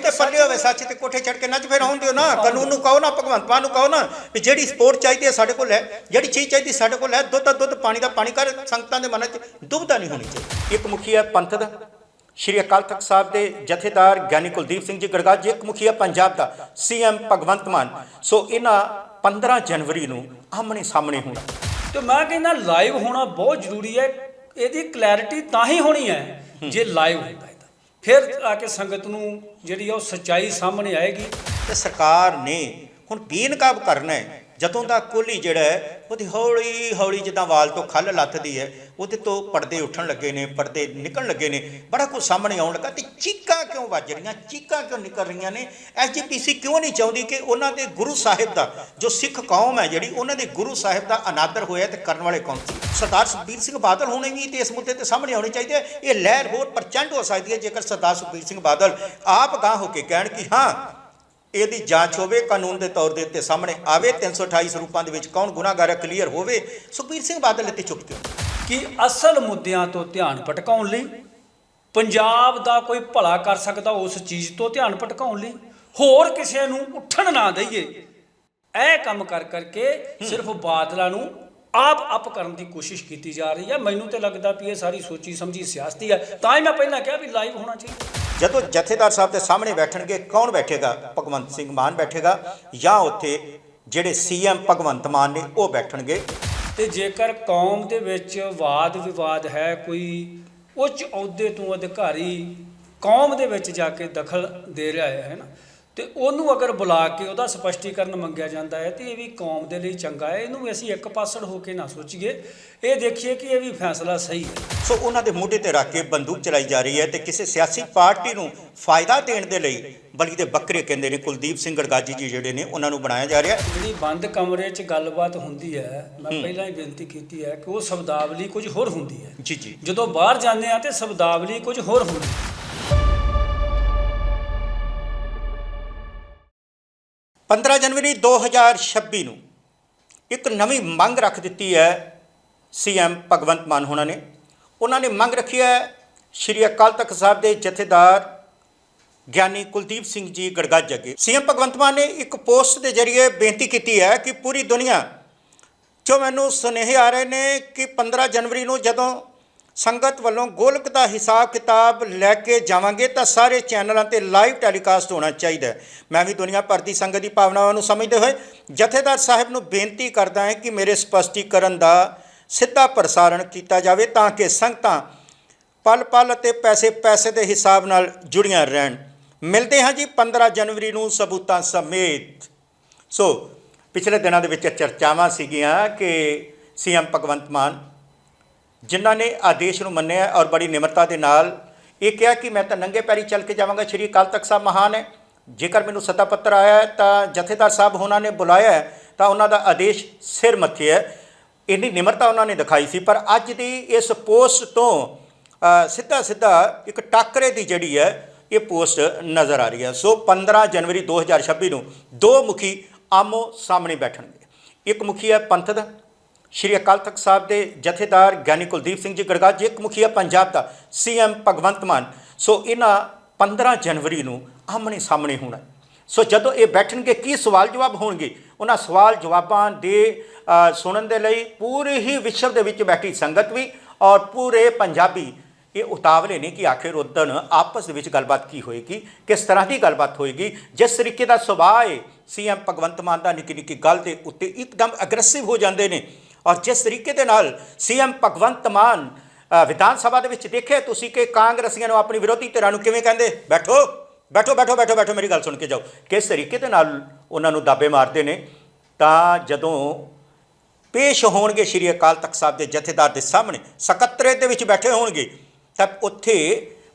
ਨਹੀਂ ਤੇ ਪੱਲੇ ਹੋਵੇ ਸੱਚ ਤੇ ਕੋਠੇ ਚੜ ਕੇ ਨੱਚ ਫਿਰ ਆਉਣ ਦਿਓ ਨਾ। ਕਾਨੂੰਨ ਨੂੰ ਕਹੋ ਨਾ ਭਗਵੰਤ ਮਾਨ ਨੂੰ ਕਹੋ ਨਾ ਵੀ ਜਿਹੜੀ ਸਪੋਰਟ ਚਾਹੀਦੀ ਹੈ ਸਾਡੇ ਕੋਲ ਹੈ ਜਿਹੜੀ ਚੀਜ਼ ਚਾਹੀਦੀ ਸਾਡੇ ਕੋਲ ਹੈ ਦੁੱਧ ਦਾ ਦੁੱਧ ਪਾਣੀ ਦਾ ਪਾਣੀ ਕਰ ਸੰਗਤਾਂ ਦੇ ਮਨਾਂ 'ਚ ਦੁਬਦਾ ਨਹੀਂ ਹੋਣੀ ਚਾਹੀਦੀ। ਇੱਕ ਮੁਖੀਆ ਪੰਥ ਦਾ ਸ਼੍ਰੀ ਅਕਾਲ ਤਖਤ ਸਾਹਿਬ ਦੇ ਜਥੇਦਾਰ ਗਿਆਨੀ ਕੁਲਦੀਪ ਸਿੰਘ ਜੀ ਗੜਗਾਜ ਇੱਕ ਮੁਖੀਆ ਪੰਜਾਬ ਦਾ ਸੀਐਮ ਭਗਵੰਤ ਮਾਨ। ਸੋ ਇਹਨਾਂ 15 ਜਨਵਰੀ ਨੂੰ ਆਮਣੇ ਸਾਹਮਣੇ ਹੋਣਾ। ਤੇ ਮੈਂ ਕਹਿੰਦਾ ਲਾਈਵ ਹੋਣਾ ਬਹੁਤ ਜ਼ਰੂਰੀ ਹੈ ਇਹਦੀ ਕਲੈਰਿਟੀ ਤਾਂ ਹੀ ਹੋਣੀ ਹੈ ਜੇ ਲਾਈਵ ਹੁੰਦਾ। ਹੈ ਫਿਰ ਆ ਕੇ ਸੰਗਤ ਨੂੰ ਜਿਹੜੀ ਆ ਉਹ ਸੱਚਾਈ ਸਾਹਮਣੇ ਆਏਗੀ। ਤੇ ਸਰਕਾਰ ਨੇ ਹੁਣ ਬੇਨਕਾਬ ਕਰਨਾ ਹੈ? ਜਦੋਂ ਦਾ ਕੋਹਲੀ ਜਿਹੜਾ ਹੈ, ਉਹਦੀ ਹੌਲੀ ਹੌਲੀ ਜਿੱਦਾਂ ਵਾਲ ਤੋਂ ਖੱਲ ਲੱਥਦੀ ਹੈ, ਉਹਦੇ ਤੋਂ ਪਰਦੇ ਉੱਠਣ ਲੱਗੇ ਨੇ, ਪਰਦੇ ਨਿਕਲਣ ਲੱਗੇ ਨੇ, ਬੜਾ ਕੁਝ ਸਾਹਮਣੇ ਆਉਣ ਲੱਗਾ ਤੇ ਚੀਕਾਂ ਕਿਉਂ ਵੱਜ ਰਹੀਆਂ, ਚੀਕਾਂ ਕਿਉਂ ਨਿਕਲ ਰਹੀਆਂ ਨੇ ਐਸਜੀਪੀਸੀ ਕਿਉਂ ਨਹੀਂ ਚਾਹੁੰਦੀ ਕਿ ਉਹਨਾਂ ਦੇ ਗੁਰੂ ਸਾਹਿਬ ਦਾ, ਜੋ ਸਿੱਖ ਕੌਮ ਹੈ ਜਿਹੜੀ, ਉਹਨਾਂ ਦੇ ਗੁਰੂ ਸਾਹਿਬ ਦਾ ਅਨਾਦਰ ਹੋਇਆ ਤੇ ਕਰਨ ਵਾਲੇ ਕੌਣ ਸਰਦਾਰ ਸੁਖਬੀਰ ਸਿੰਘ ਬਾਦਲ ਹੋਣੇ ਵੀ ਤੇ ਇਸ ਮੁੱਦੇ ਤੇ ਸਾਹਮਣੇ ਆਉਣੇ ਚਾਹੀਦੇ ਹੈ। ਇਹ ਲਹਿਰ ਹੋਰ ਪ੍ਰਚੰਡ ਹੋ ਸਕਦੀ ਹੈ ਜੇਕਰ ਸਰਦਾਰ ਸੁਖਬੀਰ ਸਿੰਘ ਬਾਦਲ ਆਪ ਗਾਹ ਹੋ ਕੇ ਕਹਿਣ ਕਿ ਹਾਂ ਇਹਦੀ ਜਾਂਚ ਹੋਵੇ ਕਾਨੂੰਨ ਦੇ ਤੌਰ ਦੇ ਉੱਤੇ ਸਾਹਮਣੇ ਆਵੇ 328 ਸਰੂਪਾਂ ਦੇ ਵਿੱਚ ਕੌਣ ਗੁਨਾਹਗਾਰ ਹੈ ਕਲੀਅਰ ਹੋਵੇ ਸੁਖਬੀਰ ਸਿੰਘ ਬਾਦਲ ਇੱਥੇ ਚੁੱਪ ਕਿਉਂ? ਕਿ ਅਸਲ ਮੁੱਦਿਆਂ ਤੋਂ ਧਿਆਨ ਭਟਕਾਉਣ ਲਈ ਪੰਜਾਬ ਦਾ ਕੋਈ ਭਲਾ ਕਰ ਸਕਦਾ ਉਸ ਚੀਜ਼ ਤੋਂ ਧਿਆਨ ਭਟਕਾਉਣ ਲਈ ਹੋਰ ਕਿਸੇ ਨੂੰ ਉੱਠਣ ਨਾ ਦਈਏ। ਇਹ ਕੰਮ ਕਰ ਕਰਕੇ ਸਿਰਫ ਬਾਦਲਾਂ ਨੂੰ ਆਪ ਅਪ ਕਰਨ ਦੀ ਕੋਸ਼ਿਸ਼ ਕੀਤੀ ਜਾ ਰਹੀ ਹੈ। ਮੈਨੂੰ ਤੇ ਲੱਗਦਾ ਵੀ ਇਹ ਸਾਰੀ ਸੋਚੀ ਸਮਝੀ ਸਿਆਸਤੀ ਹੈ। ਤਾਂ ਹੀ ਮੈਂ ਪਹਿਲਾਂ ਕਿਹਾ ਵੀ ਲਾਈਵ ਹੋਣਾ ਚਾਹੀਦਾ। ਜਦੋਂ ਜਥੇਦਾਰ ਸਾਹਿਬ ਦੇ ਸਾਹਮਣੇ ਬੈਠਣਗੇ, ਕੌਣ ਬੈਠੇਗਾ? ਭਗਵੰਤ ਸਿੰਘ ਮਾਨ ਬੈਠੇਗਾ ਜਾਂ ਉੱਥੇ ਜਿਹੜੇ ਸੀਐਮ ਭਗਵੰਤ ਮਾਨ ਨੇ, ਉਹ ਬੈਠਣਗੇ। ਤੇ ਜੇਕਰ ਕੌਮ ਦੇ ਵਿੱਚ ਵਾਦ ਵਿਵਾਦ ਹੈ, ਕੋਈ ਉੱਚ ਅਹੁਦੇ ਤੋਂ ਅਧਿਕਾਰੀ ਕੌਮ ਦੇ ਵਿੱਚ ਜਾ ਕੇ ਦਖਲ ਦੇ ਰਿਹਾ ਹੈ ਨਾ? ਤੇ ਉਹਨੂੰ ਅਗਰ ਬੁਲਾ ਕੇ ਉਹਦਾ ਸਪਸ਼ਟੀਕਰਨ ਮੰਗਿਆ ਜਾਂਦਾ ਹੈ ਤੇ ਇਹ ਵੀ ਕੌਮ ਦੇ ਲਈ ਚੰਗਾ ਹੈ। ਇਹਨੂੰ ਵੀ ਅਸੀਂ ਇੱਕ ਪਾਸੜ ਹੋ ਕੇ ਨਾ ਸੋਚੀਏ। ਇਹ ਦੇਖੀਏ ਕਿ ਇਹ ਵੀ ਫੈਸਲਾ ਸਹੀ ਹੈ। ਸੋ ਉਹਨਾਂ ਦੇ ਮੋਢੇ ਤੇ ਰੱਖ ਕੇ ਬੰਦੂਕ ਚਲਾਈ ਜਾ ਰਹੀ ਹੈ ਤੇ ਕਿਸੇ ਸਿਆਸੀ ਪਾਰਟੀ ਨੂੰ ਫਾਇਦਾ ਦੇਣ ਦੇ ਲਈ ਬਲੀ ਦੇ ਬੱਕਰੇ ਕਹਿੰਦੇ ਨੇ ਕੁਲਦੀਪ ਸਿੰਘ ਗੜਗਾਜੀ ਜੀ ਜਿਹੜੇ ਨੇ ਉਹਨਾਂ ਨੂੰ ਬਣਾਇਆ ਜਾ ਰਿਹਾ ਹੈ। ਜਿਹੜੀ ਬੰਦ ਕਮਰੇ 'ਚ ਗੱਲਬਾਤ ਹੁੰਦੀ ਹੈ ਮੈਂ ਪਹਿਲਾਂ ਹੀ ਬੇਨਤੀ ਕੀਤੀ ਹੈ ਕਿ ਉਹ ਸ਼ਬਦਾਵਲੀ ਕੁਝ ਹੋਰ ਹੁੰਦੀ ਹੈ। ਜੀ ਜੀ। ਜਦੋਂ ਬਾਹਰ ਜਾਂਦੇ ਆ ਤੇ ਸ਼ਬਦਾਵਲੀ ਕੁਝ ਹੋਰ ਹੁੰਦੀ ਹੈ। 15 ਜਨਵਰੀ 2026 ਨੂੰ ਇੱਕ ਨਵੀਂ ਮੰਗ ਰੱਖ ਦਿੱਤੀ ਹੈ ਸੀਐਮ ਭਗਵੰਤ ਮਾਨ ਹੋਣਾ ਨੇ। ਉਹਨਾਂ ਨੇ ਮੰਗ ਰੱਖੀ ਹੈ ਸ਼੍ਰੀ ਅਕਾਲ ਤਖਤ ਸਾਹਿਬ ਦੇ ਜਥੇਦਾਰ ਗਿਆਨੀ ਕੁਲਦੀਪ ਸਿੰਘ ਜੀ ਗੜਗੱਜ ਅੱਗੇ। ਸੀਐਮ ਭਗਵੰਤ ਮਾਨ ਨੇ ਇੱਕ ਪੋਸਟ ਦੇ ਜ਼ਰੀਏ ਬੇਨਤੀ ਕੀਤੀ ਹੈ ਕਿ ਪੂਰੀ ਦੁਨੀਆ ਚੋਂ ਮੈਨੂੰ ਸੁਨੇਹੇ ਆ ਰਹੇ ਨੇ ਕਿ 15 ਜਨਵਰੀ ਨੂੰ ਜਦੋਂ ਸੰਗਤ ਵੱਲੋਂ ਗੋਲਕ ਦਾ ਹਿਸਾਬ ਕਿਤਾਬ ਲੈ ਕੇ ਜਾਵਾਂਗੇ ਤਾਂ ਸਾਰੇ ਚੈਨਲਾਂ ਤੇ ਲਾਈਵ ਟੈਲੀਕਾਸਟ ਹੋਣਾ ਚਾਹੀਦਾ ਮੈਂ ਵੀ ਦੁਨੀਆ ਭਰ ਦੀ ਸੰਗਤ ਦੀ ਭਾਵਨਾਵਾਂ ਨੂੰ ਸਮਝਦੇ ਹੋਏ ਜਥੇਦਾਰ ਸਾਹਿਬ ਨੂੰ ਬੇਨਤੀ ਕਰਦਾ ਹਾਂ ਕਿ ਮੇਰੇ ਸਪਸ਼ਟੀਕਰਨ ਦਾ ਸਿੱਧਾ ਪ੍ਰਸਾਰਣ ਕੀਤਾ ਜਾਵੇ ਤਾਂ ਕਿ ਸੰਗਤਾਂ ਪਲ ਪਲ ਅਤੇ ਪੈਸੇ ਪੈਸੇ ਦੇ ਹਿਸਾਬ ਨਾਲ ਜੁੜੀਆਂ ਰਹਿਣ। ਮਿਲਦੇ ਹਾਂ ਜੀ 15 ਜਨਵਰੀ ਨੂੰ ਸਬੂਤਾਂ ਸਮੇਤ। ਸੋ, ਪਿਛਲੇ ਦਿਨਾਂ ਦੇ ਵਿੱਚ ਚਰਚਾਵਾਂ ਸੀਗੀਆਂ ਕਿ ਸੀਐਮ ਭਗਵੰਤ ਮਾਨ ਜਿਨ੍ਹਾਂ ਨੇ ਆਦੇਸ਼ ਨੂੰ ਮੰਨਿਆ ਔਰ ਬੜੀ ਨਿਮਰਤਾ ਦੇ ਨਾਲ ਇਹ ਕਿਹਾ ਕਿ ਮੈਂ ਤਾਂ ਨੰਗੇ ਪੈਰੀ ਚੱਲ ਕੇ ਜਾਵਾਂਗਾ, ਸ਼੍ਰੀ ਅਕਾਲ ਤਖਤ ਸਾਹਿਬ ਮਹਾਨ ਹੈ। ਜੇਕਰ ਮੈਨੂੰ ਸੱਤਾ ਪੱਤਰ ਆਇਆ ਤਾਂ ਜਥੇਦਾਰ ਸਾਹਿਬ ਉਹਨਾਂ ਨੇ ਬੁਲਾਇਆ ਤਾਂ ਉਹਨਾਂ ਦਾ ਆਦੇਸ਼ ਸਿਰ ਮੱਥੇ ਹੈ। ਇੰਨੀ ਨਿਮਰਤਾ ਉਹਨਾਂ ਨੇ ਦਿਖਾਈ ਸੀ, ਪਰ ਅੱਜ ਦੀ ਇਸ ਪੋਸਟ ਤੋਂ ਸਿੱਧਾ ਸਿੱਧਾ ਇੱਕ ਟਾਕਰੇ ਦੀ ਜਿਹੜੀ ਹੈ, ਇਹ ਪੋਸਟ ਨਜ਼ਰ ਆ ਰਹੀ ਹੈ। ਸੋ 15 ਜਨਵਰੀ 2026 ਨੂੰ ਦੋ ਮੁਖੀ ਆਮੋ ਸਾਹਮਣੇ ਬੈਠਣਗੇ। ਇੱਕ ਮੁਖੀ ਹੈ ਪੰਥ ਦਾ ਸ਼੍ਰੀ ਅਕਾਲ ਤਖਤ ਸਾਹਿਬ ਦੇ ਜਥੇਦਾਰ ਗਿਆਨੀ ਕੁਲਦੀਪ ਸਿੰਘ ਜੀ ਗੜਗਾਜ ਇੱਕ ਮੁਖੀਆ ਪੰਜਾਬ ਦਾ ਸੀਐਮ ਭਗਵੰਤ ਮਾਨ। ਸੋ ਇਹਨਾਂ 15 ਜਨਵਰੀ ਨੂੰ ਆਮਣੇ ਸਾਹਮਣੇ ਹੋਣਾ ਸੋ ਜਦੋਂ ਇਹ ਬੈਠਣਗੇ, ਕੀ ਸਵਾਲ ਜਵਾਬ ਹੋਣਗੇ? ਉਹਨਾਂ ਸਵਾਲ ਜਵਾਬਾਂ ਦੇ ਸੁਣਨ ਦੇ ਲਈ ਪੂਰੇ ਹੀ ਵਿਸ਼ਵ ਦੇ ਵਿੱਚ ਬੈਠੀ ਸੰਗਤ ਵੀ ਔਰ ਪੂਰੇ ਪੰਜਾਬੀ ਇਹ ਉਤਾਵਲੇ ਨੇ ਕਿ ਆਖਿਰ ਉਦਣ ਆਪਸ ਦੇ ਵਿੱਚ ਗੱਲਬਾਤ ਕੀ ਹੋਏਗੀ, ਕਿਸ ਤਰ੍ਹਾਂ ਦੀ ਗੱਲਬਾਤ ਹੋਏਗੀ? ਜਿਸ ਤਰੀਕੇ ਦਾ ਸੁਭਾਅ ਹੈ, ਸੀਐਮ ਭਗਵੰਤ ਮਾਨ ਦਾ ਨਿੱਕੀ ਨਿੱਕੀ ਗੱਲ ਦੇ ਉੱਤੇ ਇੱਕਦਮ ਅਗਰੈਸਿਵ ਹੋ ਜਾਂਦੇ ਨੇ। ਔਰ ਜਿਸ ਤਰੀਕੇ ਦੇ ਨਾਲ ਸੀਐਮ ਭਗਵੰਤ ਮਾਨ ਵਿਧਾਨ ਸਭਾ ਦੇ ਵਿੱਚ ਦੇਖਿਆ ਤੁਸੀਂ ਕਿ ਕਾਂਗਰਸੀਆਂ ਨੂੰ ਆਪਣੀ ਵਿਰੋਧੀ ਧਿਰਾਂ ਨੂੰ ਕਿਵੇਂ ਕਹਿੰਦੇ? ਬੈਠੋ ਬੈਠੋ ਬੈਠੋ ਬੈਠੋ ਬੈਠੋ, ਮੇਰੀ ਗੱਲ ਸੁਣ ਕੇ ਜਾਓ। ਕਿਸ ਤਰੀਕੇ ਦੇ ਨਾਲ ਉਹਨਾਂ ਨੂੰ ਦਾਬੇ ਮਾਰਦੇ ਨੇ? ਤਾਂ ਜਦੋਂ ਪੇਸ਼ ਹੋਣਗੇ ਸ਼੍ਰੀ ਅਕਾਲ ਤਖਤ ਸਾਹਿਬ ਦੇ ਜਥੇਦਾਰ ਦੇ ਸਾਹਮਣੇ, ਸਕੱਤਰੇ ਦੇ ਵਿੱਚ ਬੈਠੇ ਹੋਣਗੇ, ਤਾਂ ਉੱਥੇ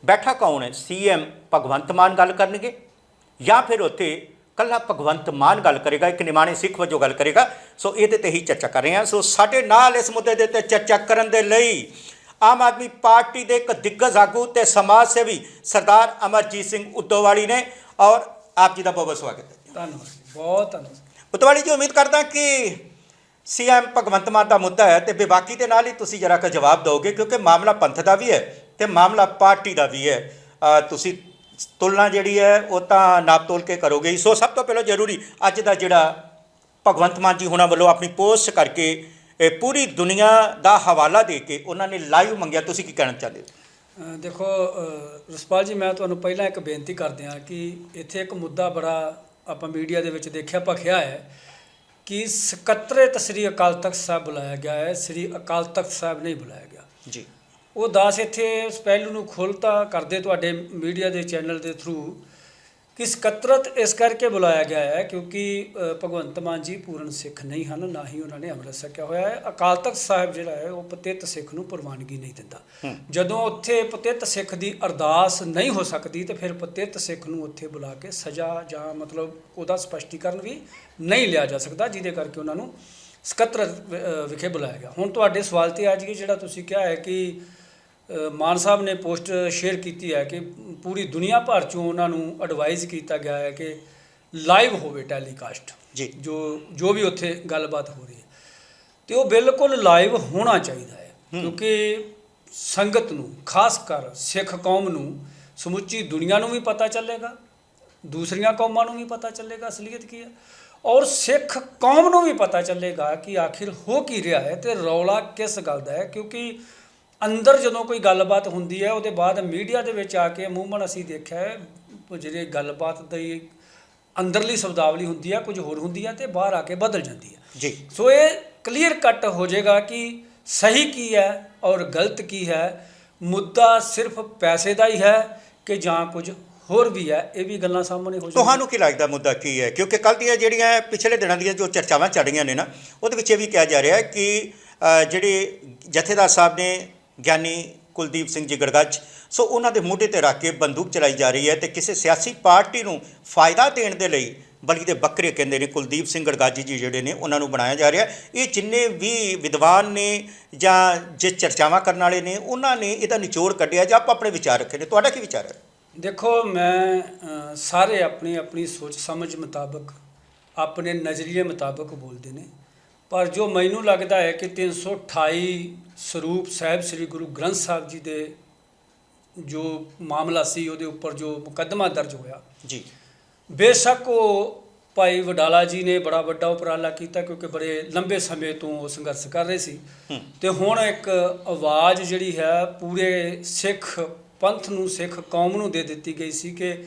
ਬੈਠਾ ਕੌਣ ਹੈ? ਸੀਐਮ ਭਗਵੰਤ ਮਾਨ ਗੱਲ ਕਰਨਗੇ ਜਾਂ ਫਿਰ ਉੱਥੇ ਕੱਲਾ ਭਗਵੰਤ ਮਾਨ ਗੱਲ ਕਰੇਗਾ ਇੱਕ ਨਿਮਾਣੇ ਸਿੱਖ ਵਜੋਂ ਗੱਲ ਕਰੇਗਾ। ਸੋ ਇਹਦੇ ਤੇ ਹੀ ਚਰਚਾ ਕਰ ਰਹੇ ਹਾਂ। ਸੋ ਸਾਡੇ ਨਾਲ ਇਸ ਮੁੱਦੇ ਦੇ ਉੱਤੇ ਚਰਚਾ ਕਰਨ ਦੇ ਲਈ ਆਮ ਆਦਮੀ ਪਾਰਟੀ ਦੇ ਇੱਕ ਦਿੱਗਜ ਆਗੂ ਤੇ ਸਮਾਜ ਸੇਵੀ ਸਰਦਾਰ ਅਮਰਜੀਤ ਸਿੰਘ ਉਦੋਵਾਲੀ ਨੇ ਔਰ ਆਪ ਜੀ ਦਾ ਬਹੁਤ ਬਹੁਤ ਸਵਾਗਤ ਹੈ। ਧੰਨਵਾਦ ਬਹੁਤ ਧੰਨਵਾਦ। ਉਤਵਾਲੀ ਜੀ ਉਮੀਦ ਕਰਦਾ ਕਿ ਸੀਐਮ ਭਗਵੰਤ ਮਾਨ ਦਾ ਮੁੱਦਾ ਹੈ ਤੇ ਬੇਬਾਕੀ ਦੇ ਨਾਲ ਹੀ ਤੁਸੀਂ ਜਰਾ ਕੁ ਜਵਾਬ ਦਿਓਗੇ ਕਿਉਂਕਿ ਮਾਮਲਾ ਪੰਥ ਦਾ ਵੀ ਹੈ ਤੇ ਮਾਮਲਾ ਪਾਰਟੀ ਦਾ ਵੀ ਹੈ। ਤੁਸੀਂ ਤੁਲਨਾ ਜਿਹੜੀ ਹੈ ਉਹ ਤਾਂ ਨਾਪ ਤੋਲ ਕੇ ਕਰੋਗੇ ਹੀ। ਸੋ ਸਭ ਤੋਂ ਪਹਿਲਾਂ ਜ਼ਰੂਰੀ ਅੱਜ ਦਾ ਜਿਹੜਾ ਭਗਵੰਤ ਮਾਨ ਜੀ ਹੁਣਾਂ ਵੱਲੋਂ ਆਪਣੀ ਪੋਸਟ ਕਰਕੇ ਇਹ ਪੂਰੀ ਦੁਨੀਆ ਦਾ ਹਵਾਲਾ ਦੇ ਕੇ ਉਹਨਾਂ ਨੇ ਲਾਈਵ ਮੰਗਿਆ। ਤੁਸੀਂ ਕੀ ਕਹਿਣਾ ਚਾਹੁੰਦੇ ਹੋ? ਦੇਖੋ ਰਸਪਾਲ ਜੀ ਮੈਂ ਤੁਹਾਨੂੰ ਪਹਿਲਾਂ ਇੱਕ ਬੇਨਤੀ ਕਰਦੇ ਹਾਂ ਕਿ ਇੱਥੇ ਇੱਕ ਮੁੱਦਾ ਬੜਾ ਆਪਾਂ ਮੀਡੀਆ ਦੇ ਵਿੱਚ ਦੇਖਿਆ ਭਖਿਆ ਹੈ ਕਿ ਸਕੱਤਰੇਤ ਸ੍ਰੀ ਅਕਾਲ ਤਖਤ ਸਾਹਿਬ ਬੁਲਾਇਆ ਗਿਆ ਹੈ। ਸ੍ਰੀ ਅਕਾਲ ਤਖਤ ਸਾਹਿਬ ਨਹੀਂ ਬੁਲਾਇਆ ਗਿਆ। ਜੀ। ਉਹ ਦਾਸ ਇੱਥੇ ਇਸ ਪਹਿਲੂ ਨੂੰ ਖੋਲਤਾ ਕਰਦੇ ਤੁਹਾਡੇ ਮੀਡੀਆ ਦੇ ਚੈਨਲ ਦੇ ਥਰੂ ਕਿ ਸਕੱਤਰਤ ਇਸ ਕਰਕੇ ਬੁਲਾਇਆ ਗਿਆ ਹੈ ਕਿਉਂਕਿ ਭਗਵੰਤ ਮਾਨ ਜੀ ਪੂਰਨ ਸਿੱਖ ਨਹੀਂ ਹਨ ਨਾ ਹੀ ਉਹਨਾਂ ਨੇ ਅੰਮ੍ਰਿਤ ਛਕਿਆ ਹੋਇਆ ਹੈ। ਅਕਾਲ ਤਖਤ ਸਾਹਿਬ ਜਿਹੜਾ ਹੈ ਉਹ ਪਤਿਤ ਸਿੱਖ ਨੂੰ ਪ੍ਰਵਾਨਗੀ ਨਹੀਂ ਦਿੰਦਾ। ਜਦੋਂ ਉੱਥੇ ਪਤਿਤ ਸਿੱਖ ਦੀ ਅਰਦਾਸ ਨਹੀਂ ਹੋ ਸਕਦੀ ਤੇ ਫਿਰ ਪਤਿਤ ਸਿੱਖ ਨੂੰ ਉੱਥੇ ਬੁਲਾ ਕੇ ਸਜ਼ਾ ਜਾਂ ਮਤਲਬ ਉਹਦਾ ਸਪਸ਼ਟੀਕਰਨ ਵੀ ਨਹੀਂ ਲਿਆ ਜਾ ਸਕਦਾ ਜਿਹਦੇ ਕਰਕੇ ਉਹਨਾਂ ਨੂੰ ਸਕੱਤਰਤ ਵਿਖੇ ਬੁਲਾਇਆ ਗਿਆ। ਹੁਣ ਤੁਹਾਡੇ ਸਵਾਲ ਤੇ ਆ ਜਾਈਏ ਜਿਹੜਾ ਤੁਸੀਂ ਕਿਹਾ ਹੈ ਕਿ ਮਾਨ ਸਾਹਿਬ ਨੇ ਪੋਸਟ ਸ਼ੇਅਰ ਕੀਤੀ ਹੈ ਕਿ ਪੂਰੀ ਦੁਨੀਆ ਭਰ ਚੋਂ ਉਹਨਾਂ ਨੂੰ ਐਡਵਾਈਜ਼ ਕੀਤਾ ਗਿਆ ਹੈ ਕਿ ਲਾਈਵ ਹੋਵੇ ਟੈਲੀਕਾਸਟ ਜੀ। ਜੋ ਜੋ ਵੀ ਉੱਥੇ ਗੱਲਬਾਤ ਹੋ ਰਹੀ ਹੈ। ਤੇ ਉਹ ਬਿਲਕੁਲ ਲਾਈਵ ਹੋਣਾ ਚਾਹੀਦਾ ਹੈ। ਕਿਉਂਕਿ ਸੰਗਤ ਨੂੰ ਖਾਸ ਕਰ ਸਿੱਖ ਕੌਮ ਨੂੰ ਸਮੁੱਚੀ ਦੁਨੀਆ ਨੂੰ ਵੀ ਪਤਾ ਚੱਲੇਗਾ ਦੂਸਰੀਆਂ ਕੌਮਾਂ ਨੂੰ ਵੀ ਪਤਾ ਚੱਲੇਗਾ ਅਸਲੀਅਤ ਕੀ ਹੈ। ਔਰ ਸਿੱਖ ਕੌਮ ਨੂੰ ਵੀ ਪਤਾ ਚੱਲੇਗਾ ਕਿ ਆਖਿਰ ਹੋ ਕੀ ਰਿਹਾ ਹੈ ਤੇ ਰੌਲਾ ਕਿਸ ਗੱਲ ਦਾ ਹੈ ਕਿਉਂਕਿ ਅੰਦਰ ਜਦੋਂ ਕੋਈ ਗੱਲਬਾਤ ਹੁੰਦੀ ਹੈ ਉਹਦੇ ਬਾਅਦ ਮੀਡੀਆ ਦੇ ਵਿੱਚ ਆ ਕੇ ਅਮੂਮਨ ਅਸੀਂ ਦੇਖਿਆ ਹੈ ਜਿਹੜੇ ਗੱਲਬਾਤ ਦੀ ਅੰਦਰਲੀ ਸ਼ਬਦਾਵਲੀ ਹੁੰਦੀ ਹੈ ਕੁਝ ਹੋਰ ਹੁੰਦੀ ਹੈ ਤੇ ਬਾਹਰ ਆ ਕੇ ਬਦਲ ਜਾਂਦੀ ਹੈ। ਜੀ। ਸੋ ਇਹ ਕਲੀਅਰ ਕੱਟ ਹੋ ਜਾਏਗਾ ਕਿ ਸਹੀ ਕੀ ਹੈ ਔਰ ਗਲਤ ਕੀ ਹੈ। ਮੁੱਦਾ ਸਿਰਫ ਪੈਸੇ ਦਾ ਹੀ ਹੈ ਕਿ ਜਾਂ ਕੁਝ ਹੋਰ ਵੀ ਹੈ ਇਹ ਵੀ ਗੱਲਾਂ ਸਾਹਮਣੇ ਹੋ ਜਾਣਗੀਆਂ। ਤੁਹਾਨੂੰ ਕੀ ਲੱਗਦਾ ਮੁੱਦਾ ਕੀ ਹੈ? ਕਿਉਂਕਿ ਕੱਲ ਦੀਆਂ ਜਿਹੜੀਆਂ ਪਿਛਲੇ ਦਿਨਾਂ ਦੀਆਂ ਜੋ ਚਰਚਾਵਾਂ ਚੱਲ ਰਹੀਆਂ ਨੇ ਨਾ ਉਹਦੇ ਵਿੱਚ ਇਹ ਵੀ ਕਿਹਾ ਜਾ ਰਿਹਾ ਹੈ ਕਿ ਜਿਹੜੇ ਜਥੇਦਾਰ ਸਾਹਿਬ ਨੇ ਗਿਆਨੀ ਕੁਲਦੀਪ ਸਿੰਘ ਜੀ ਗੜਗੱਜ। ਸੋ ਉਹਨਾਂ ਦੇ ਮੋਢੇ ਤੇ ਰੱਖ ਕੇ ਬੰਦੂਕ ਚਲਾਈ ਜਾ ਰਹੀ ਹੈ ਤੇ ਕਿਸੇ ਸਿਆਸੀ ਪਾਰਟੀ ਨੂੰ ਫਾਇਦਾ ਦੇਣ ਦੇ ਲਈ ਬਲਕਿ ਦੇ ਬੱਕਰੇ ਕਹਿੰਦੇ ਨੇ ਕੁਲਦੀਪ ਸਿੰਘ ਗੜਗਾਜੀ ਜੀ ਜਿਹੜੇ ਨੇ ਉਹਨਾਂ ਨੂੰ ਬਣਾਇਆ ਜਾ ਰਿਹਾ ਇਹ ਜਿੰਨੇ ਵੀ ਵਿਦਵਾਨ ਨੇ ਜਾਂ ਜੇ ਚਰਚਾਵਾਂ ਕਰਨ ਵਾਲੇ ਨੇ, ਉਹਨਾਂ ਨੇ ਇਹਦਾ ਨਿਚੋੜ ਕੱਢਿਆ ਜਾਂ ਆਪ ਆਪਣੇ ਵਿਚਾਰ ਰੱਖੇ ਨੇ। ਤੁਹਾਡਾ ਕੀ ਵਿਚਾਰ ਹੈ? ਦੇਖੋ, ਮੈਂ ਸਾਰੇ ਆਪਣੀ ਆਪਣੀ ਸੋਚ ਸਮਝ ਮੁਤਾਬਕ, ਆਪਣੇ ਨਜ਼ਰੀਏ ਮੁਤਾਬਕ ਬੋਲਦੇ ਨੇ। ਪਰ ਜੋ ਮੈਨੂੰ ਲੱਗਦਾ ਹੈ ਕਿ 328 ਸਰੂਪ ਸਾਹਿਬ ਸ੍ਰੀ ਗੁਰੂ ਗ੍ਰੰਥ ਸਾਹਿਬ ਜੀ ਦੇ ਜੋ ਮਾਮਲਾ ਸੀ ਉਹਦੇ ਉੱਪਰ ਜੋ ਮੁਕੱਦਮਾ ਦਰਜ ਹੋਇਆ। ਜੀ। ਬੇਸ਼ੱਕ ਉਹ ਭਾਈ ਵਡਾਲਾ ਜੀ ਨੇ ਬੜਾ ਵੱਡਾ ਉਪਰਾਲਾ ਕੀਤਾ ਕਿਉਂਕਿ ਬੜੇ ਲੰਬੇ ਸਮੇਂ ਤੋਂ ਉਹ ਸੰਘਰਸ਼ ਕਰ ਰਹੇ ਸੀ। ਤੇ ਹੁਣ ਇੱਕ ਆਵਾਜ਼ ਜਿਹੜੀ ਹੈ ਪੂਰੇ ਸਿੱਖ ਪੰਥ ਨੂੰ ਸਿੱਖ ਕੌਮ ਨੂੰ ਦੇ ਦਿੱਤੀ ਗਈ ਸੀ ਕਿ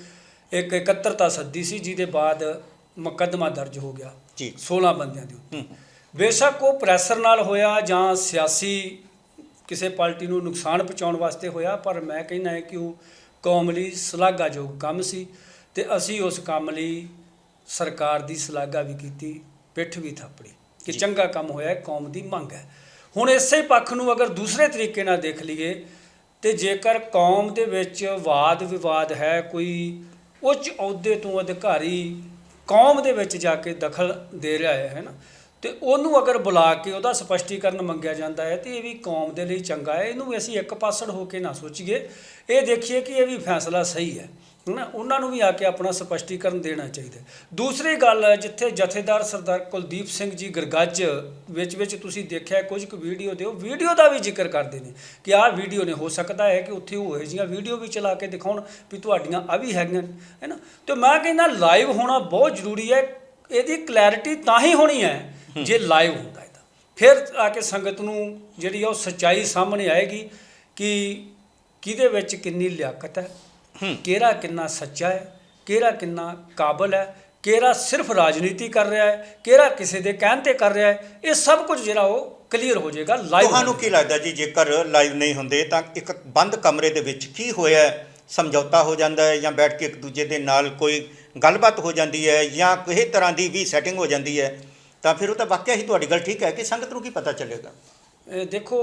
ਇੱਕ ਇਕੱਤਰਤਾ ਸੱਦੀ ਸੀ ਜਿਹਦੇ ਬਾਅਦ ਮੁਕੱਦਮਾ ਦਰਜ ਹੋ ਗਿਆ ਜੀ। 16 ਬੰਦਿਆਂ ਦੇ ਉੱਤੇ। ਬੇਸ਼ੱਕ ਉਹ ਪ੍ਰੈਸ਼ਰ ਨਾਲ ਹੋਇਆ ਜਾਂ ਸਿਆਸੀ ਕਿਸੇ ਪਾਰਟੀ ਨੂੰ ਨੁਕਸਾਨ ਪਹੁੰਚਾਉਣ ਵਾਸਤੇ ਹੋਇਆ ਪਰ ਮੈਂ ਕਹਿੰਦਾ ਹੈ ਕਿ ਉਹ ਕੌਮ ਲਈ ਸ਼ਲਾਘਾਯੋਗ ਕੰਮ ਸੀ ਤੇ ਅਸੀਂ ਉਸ ਕੰਮ ਲਈ ਸਰਕਾਰ ਦੀ ਸ਼ਲਾਘਾ ਵੀ ਕੀਤੀ ਪਿੱਠ ਵੀ ਥਾਪੜੀ ਕਿ। ਚੰਗਾ ਕੰਮ ਹੋਇਆ ਹੈ ਕੌਮ ਦੀ ਮੰਗ ਹੈ ਹੁਣ ਇਸੇ ਪੱਖ ਨੂੰ ਅਗਰ ਦੂਸਰੇ ਤਰੀਕੇ ਨਾਲ ਦੇਖ ਲਈਏ ਤੇ ਜੇਕਰ ਕੌਮ ਦੇ ਵਿੱਚ ਵਾਦ ਵਿਵਾਦ ਹੈ ਕੋਈ ਉੱਚ ਅਹੁਦੇ ਤੋਂ ਅਧਿਕਾਰੀ ਕੌਮ ਦੇ ਵਿੱਚ ਜਾ ਕੇ ਦਖਲ ਦੇ ਰਿਹਾ ਹੈ ਹੈ ਨਾ ਤੇ ਉਹਨੂੰ ਅਗਰ ਬੁਲਾ ਕੇ ਉਹਦਾ ਸਪਸ਼ਟੀਕਰਨ ਮੰਗਿਆ ਜਾਂਦਾ ਹੈ ਤੇ ਇਹ ਵੀ ਕੌਮ ਦੇ ਲਈ ਚੰਗਾ ਹੈ, ਇਹਨੂੰ ਵੀ ਅਸੀਂ ਇੱਕ ਪਾਸੜ ਹੋ ਕੇ ਨਾ ਸੋਚੀਏ। ਇਹ ਦੇਖੀਏ ਕਿ ਇਹ ਵੀ ਫੈਸਲਾ ਸਹੀ ਹੈ ਨਾ ਉਹਨਾਂ ਨੂੰ ਵੀ ਆ ਕੇ ਆਪਣਾ ਸਪਸ਼ਟੀਕਰਨ ਦੇਣਾ ਚਾਹੀਦਾ ਦੂਸਰੀ ਗੱਲ, ਜਿੱਥੇ ਜਥੇਦਾਰ ਸਰਦਾਰ ਕੁਲਦੀਪ ਸਿੰਘ ਜੀ ਗਰਗੱਜ ਵਿੱਚ ਵਿੱਚ ਤੁਸੀਂ ਦੇਖਿਆ, ਕੁਝ ਕੁ ਵੀਡੀਓ ਦਿਓ। ਵੀਡੀਓ ਦਾ ਵੀ ਜ਼ਿਕਰ ਕਰਦੇ ਨੇ ਕਿ ਆਹ ਵੀਡੀਓ ਨੇ, ਹੋ ਸਕਦਾ ਹੈ ਕਿ ਉੱਥੇ ਉਹ ਇਹੋ ਜਿਹੀਆਂ ਵੀਡੀਓ ਵੀ ਚਲਾ ਕੇ ਦਿਖਾਉਣ ਵੀ ਤੁਹਾਡੀਆਂ ਆ ਵੀ ਹੈਗੀਆਂ ਹੈ ਨਾ ਤੇ ਮੈਂ ਕਹਿੰਦਾ, ਲਾਈਵ ਹੋਣਾ ਬਹੁਤ ਜ਼ਰੂਰੀ ਹੈ। ਇਹਦੀ ਕਲੈਰਿਟੀ ਤਾਂ ਹੀ ਹੋਣੀ ਹੈ ਜੇ ਲਾਈਵ ਹੁੰਦਾ ਇਹਦਾ ਫਿਰ ਆ ਕੇ ਸੰਗਤ ਨੂੰ ਜਿਹੜੀ ਆ ਉਹ ਸੱਚਾਈ ਸਾਹਮਣੇ ਆਏਗੀ ਕਿ ਕਿਹਦੇ ਵਿੱਚ ਕਿੰਨੀ ਲਿਆਕਤ ਹੈ। ਕਿਹੜਾ ਕਿੰਨਾ ਸੱਚਾ ਹੈ ਕਿਹੜਾ ਕਿੰਨਾ ਕਾਬਲ ਹੈ ਕਿਹੜਾ ਸਿਰਫ ਰਾਜਨੀਤੀ ਕਰ ਰਿਹਾ ਹੈ ਕਿਹੜਾ ਕਿਸੇ ਦੇ ਕਹਿਣ ਤੇ ਕਰ ਰਿਹਾ ਹੈ ਇਹ ਸਭ ਕੁਝ ਜਿਹੜਾ ਉਹ ਕਲੀਅਰ ਹੋ ਜਾਏਗਾ ਲਾਈਵ ਤੁਹਾਨੂੰ ਕੀ ਲੱਗਦਾ ਜੀ ਜੇਕਰ ਲਾਈਵ ਨਹੀਂ ਹੁੰਦੇ ਤਾਂ ਇੱਕ ਬੰਦ ਕਮਰੇ ਦੇ ਵਿੱਚ ਕੀ ਹੋਇਆ? ਸਮਝੌਤਾ ਹੋ ਜਾਂਦਾ ਹੈ ਜਾਂ ਬੈਠ ਕੇ ਇੱਕ ਦੂਜੇ ਦੇ ਨਾਲ ਕੋਈ ਗੱਲਬਾਤ ਹੋ ਜਾਂਦੀ ਹੈ ਜਾਂ ਕਿਸੇ ਤਰ੍ਹਾਂ ਦੀ ਵੀ ਸੈਟਿੰਗ ਹੋ ਜਾਂਦੀ ਹੈ ਤਾਂ ਫਿਰ ਉਹ ਤਾਂ ਵਾਕਿਆ ਹੀ ਤੁਹਾਡੀ ਗੱਲ ਠੀਕ ਹੈ ਕਿ ਸੰਗਤ ਨੂੰ ਕੀ ਪਤਾ ਚੱਲੇਗਾ? ਦੇਖੋ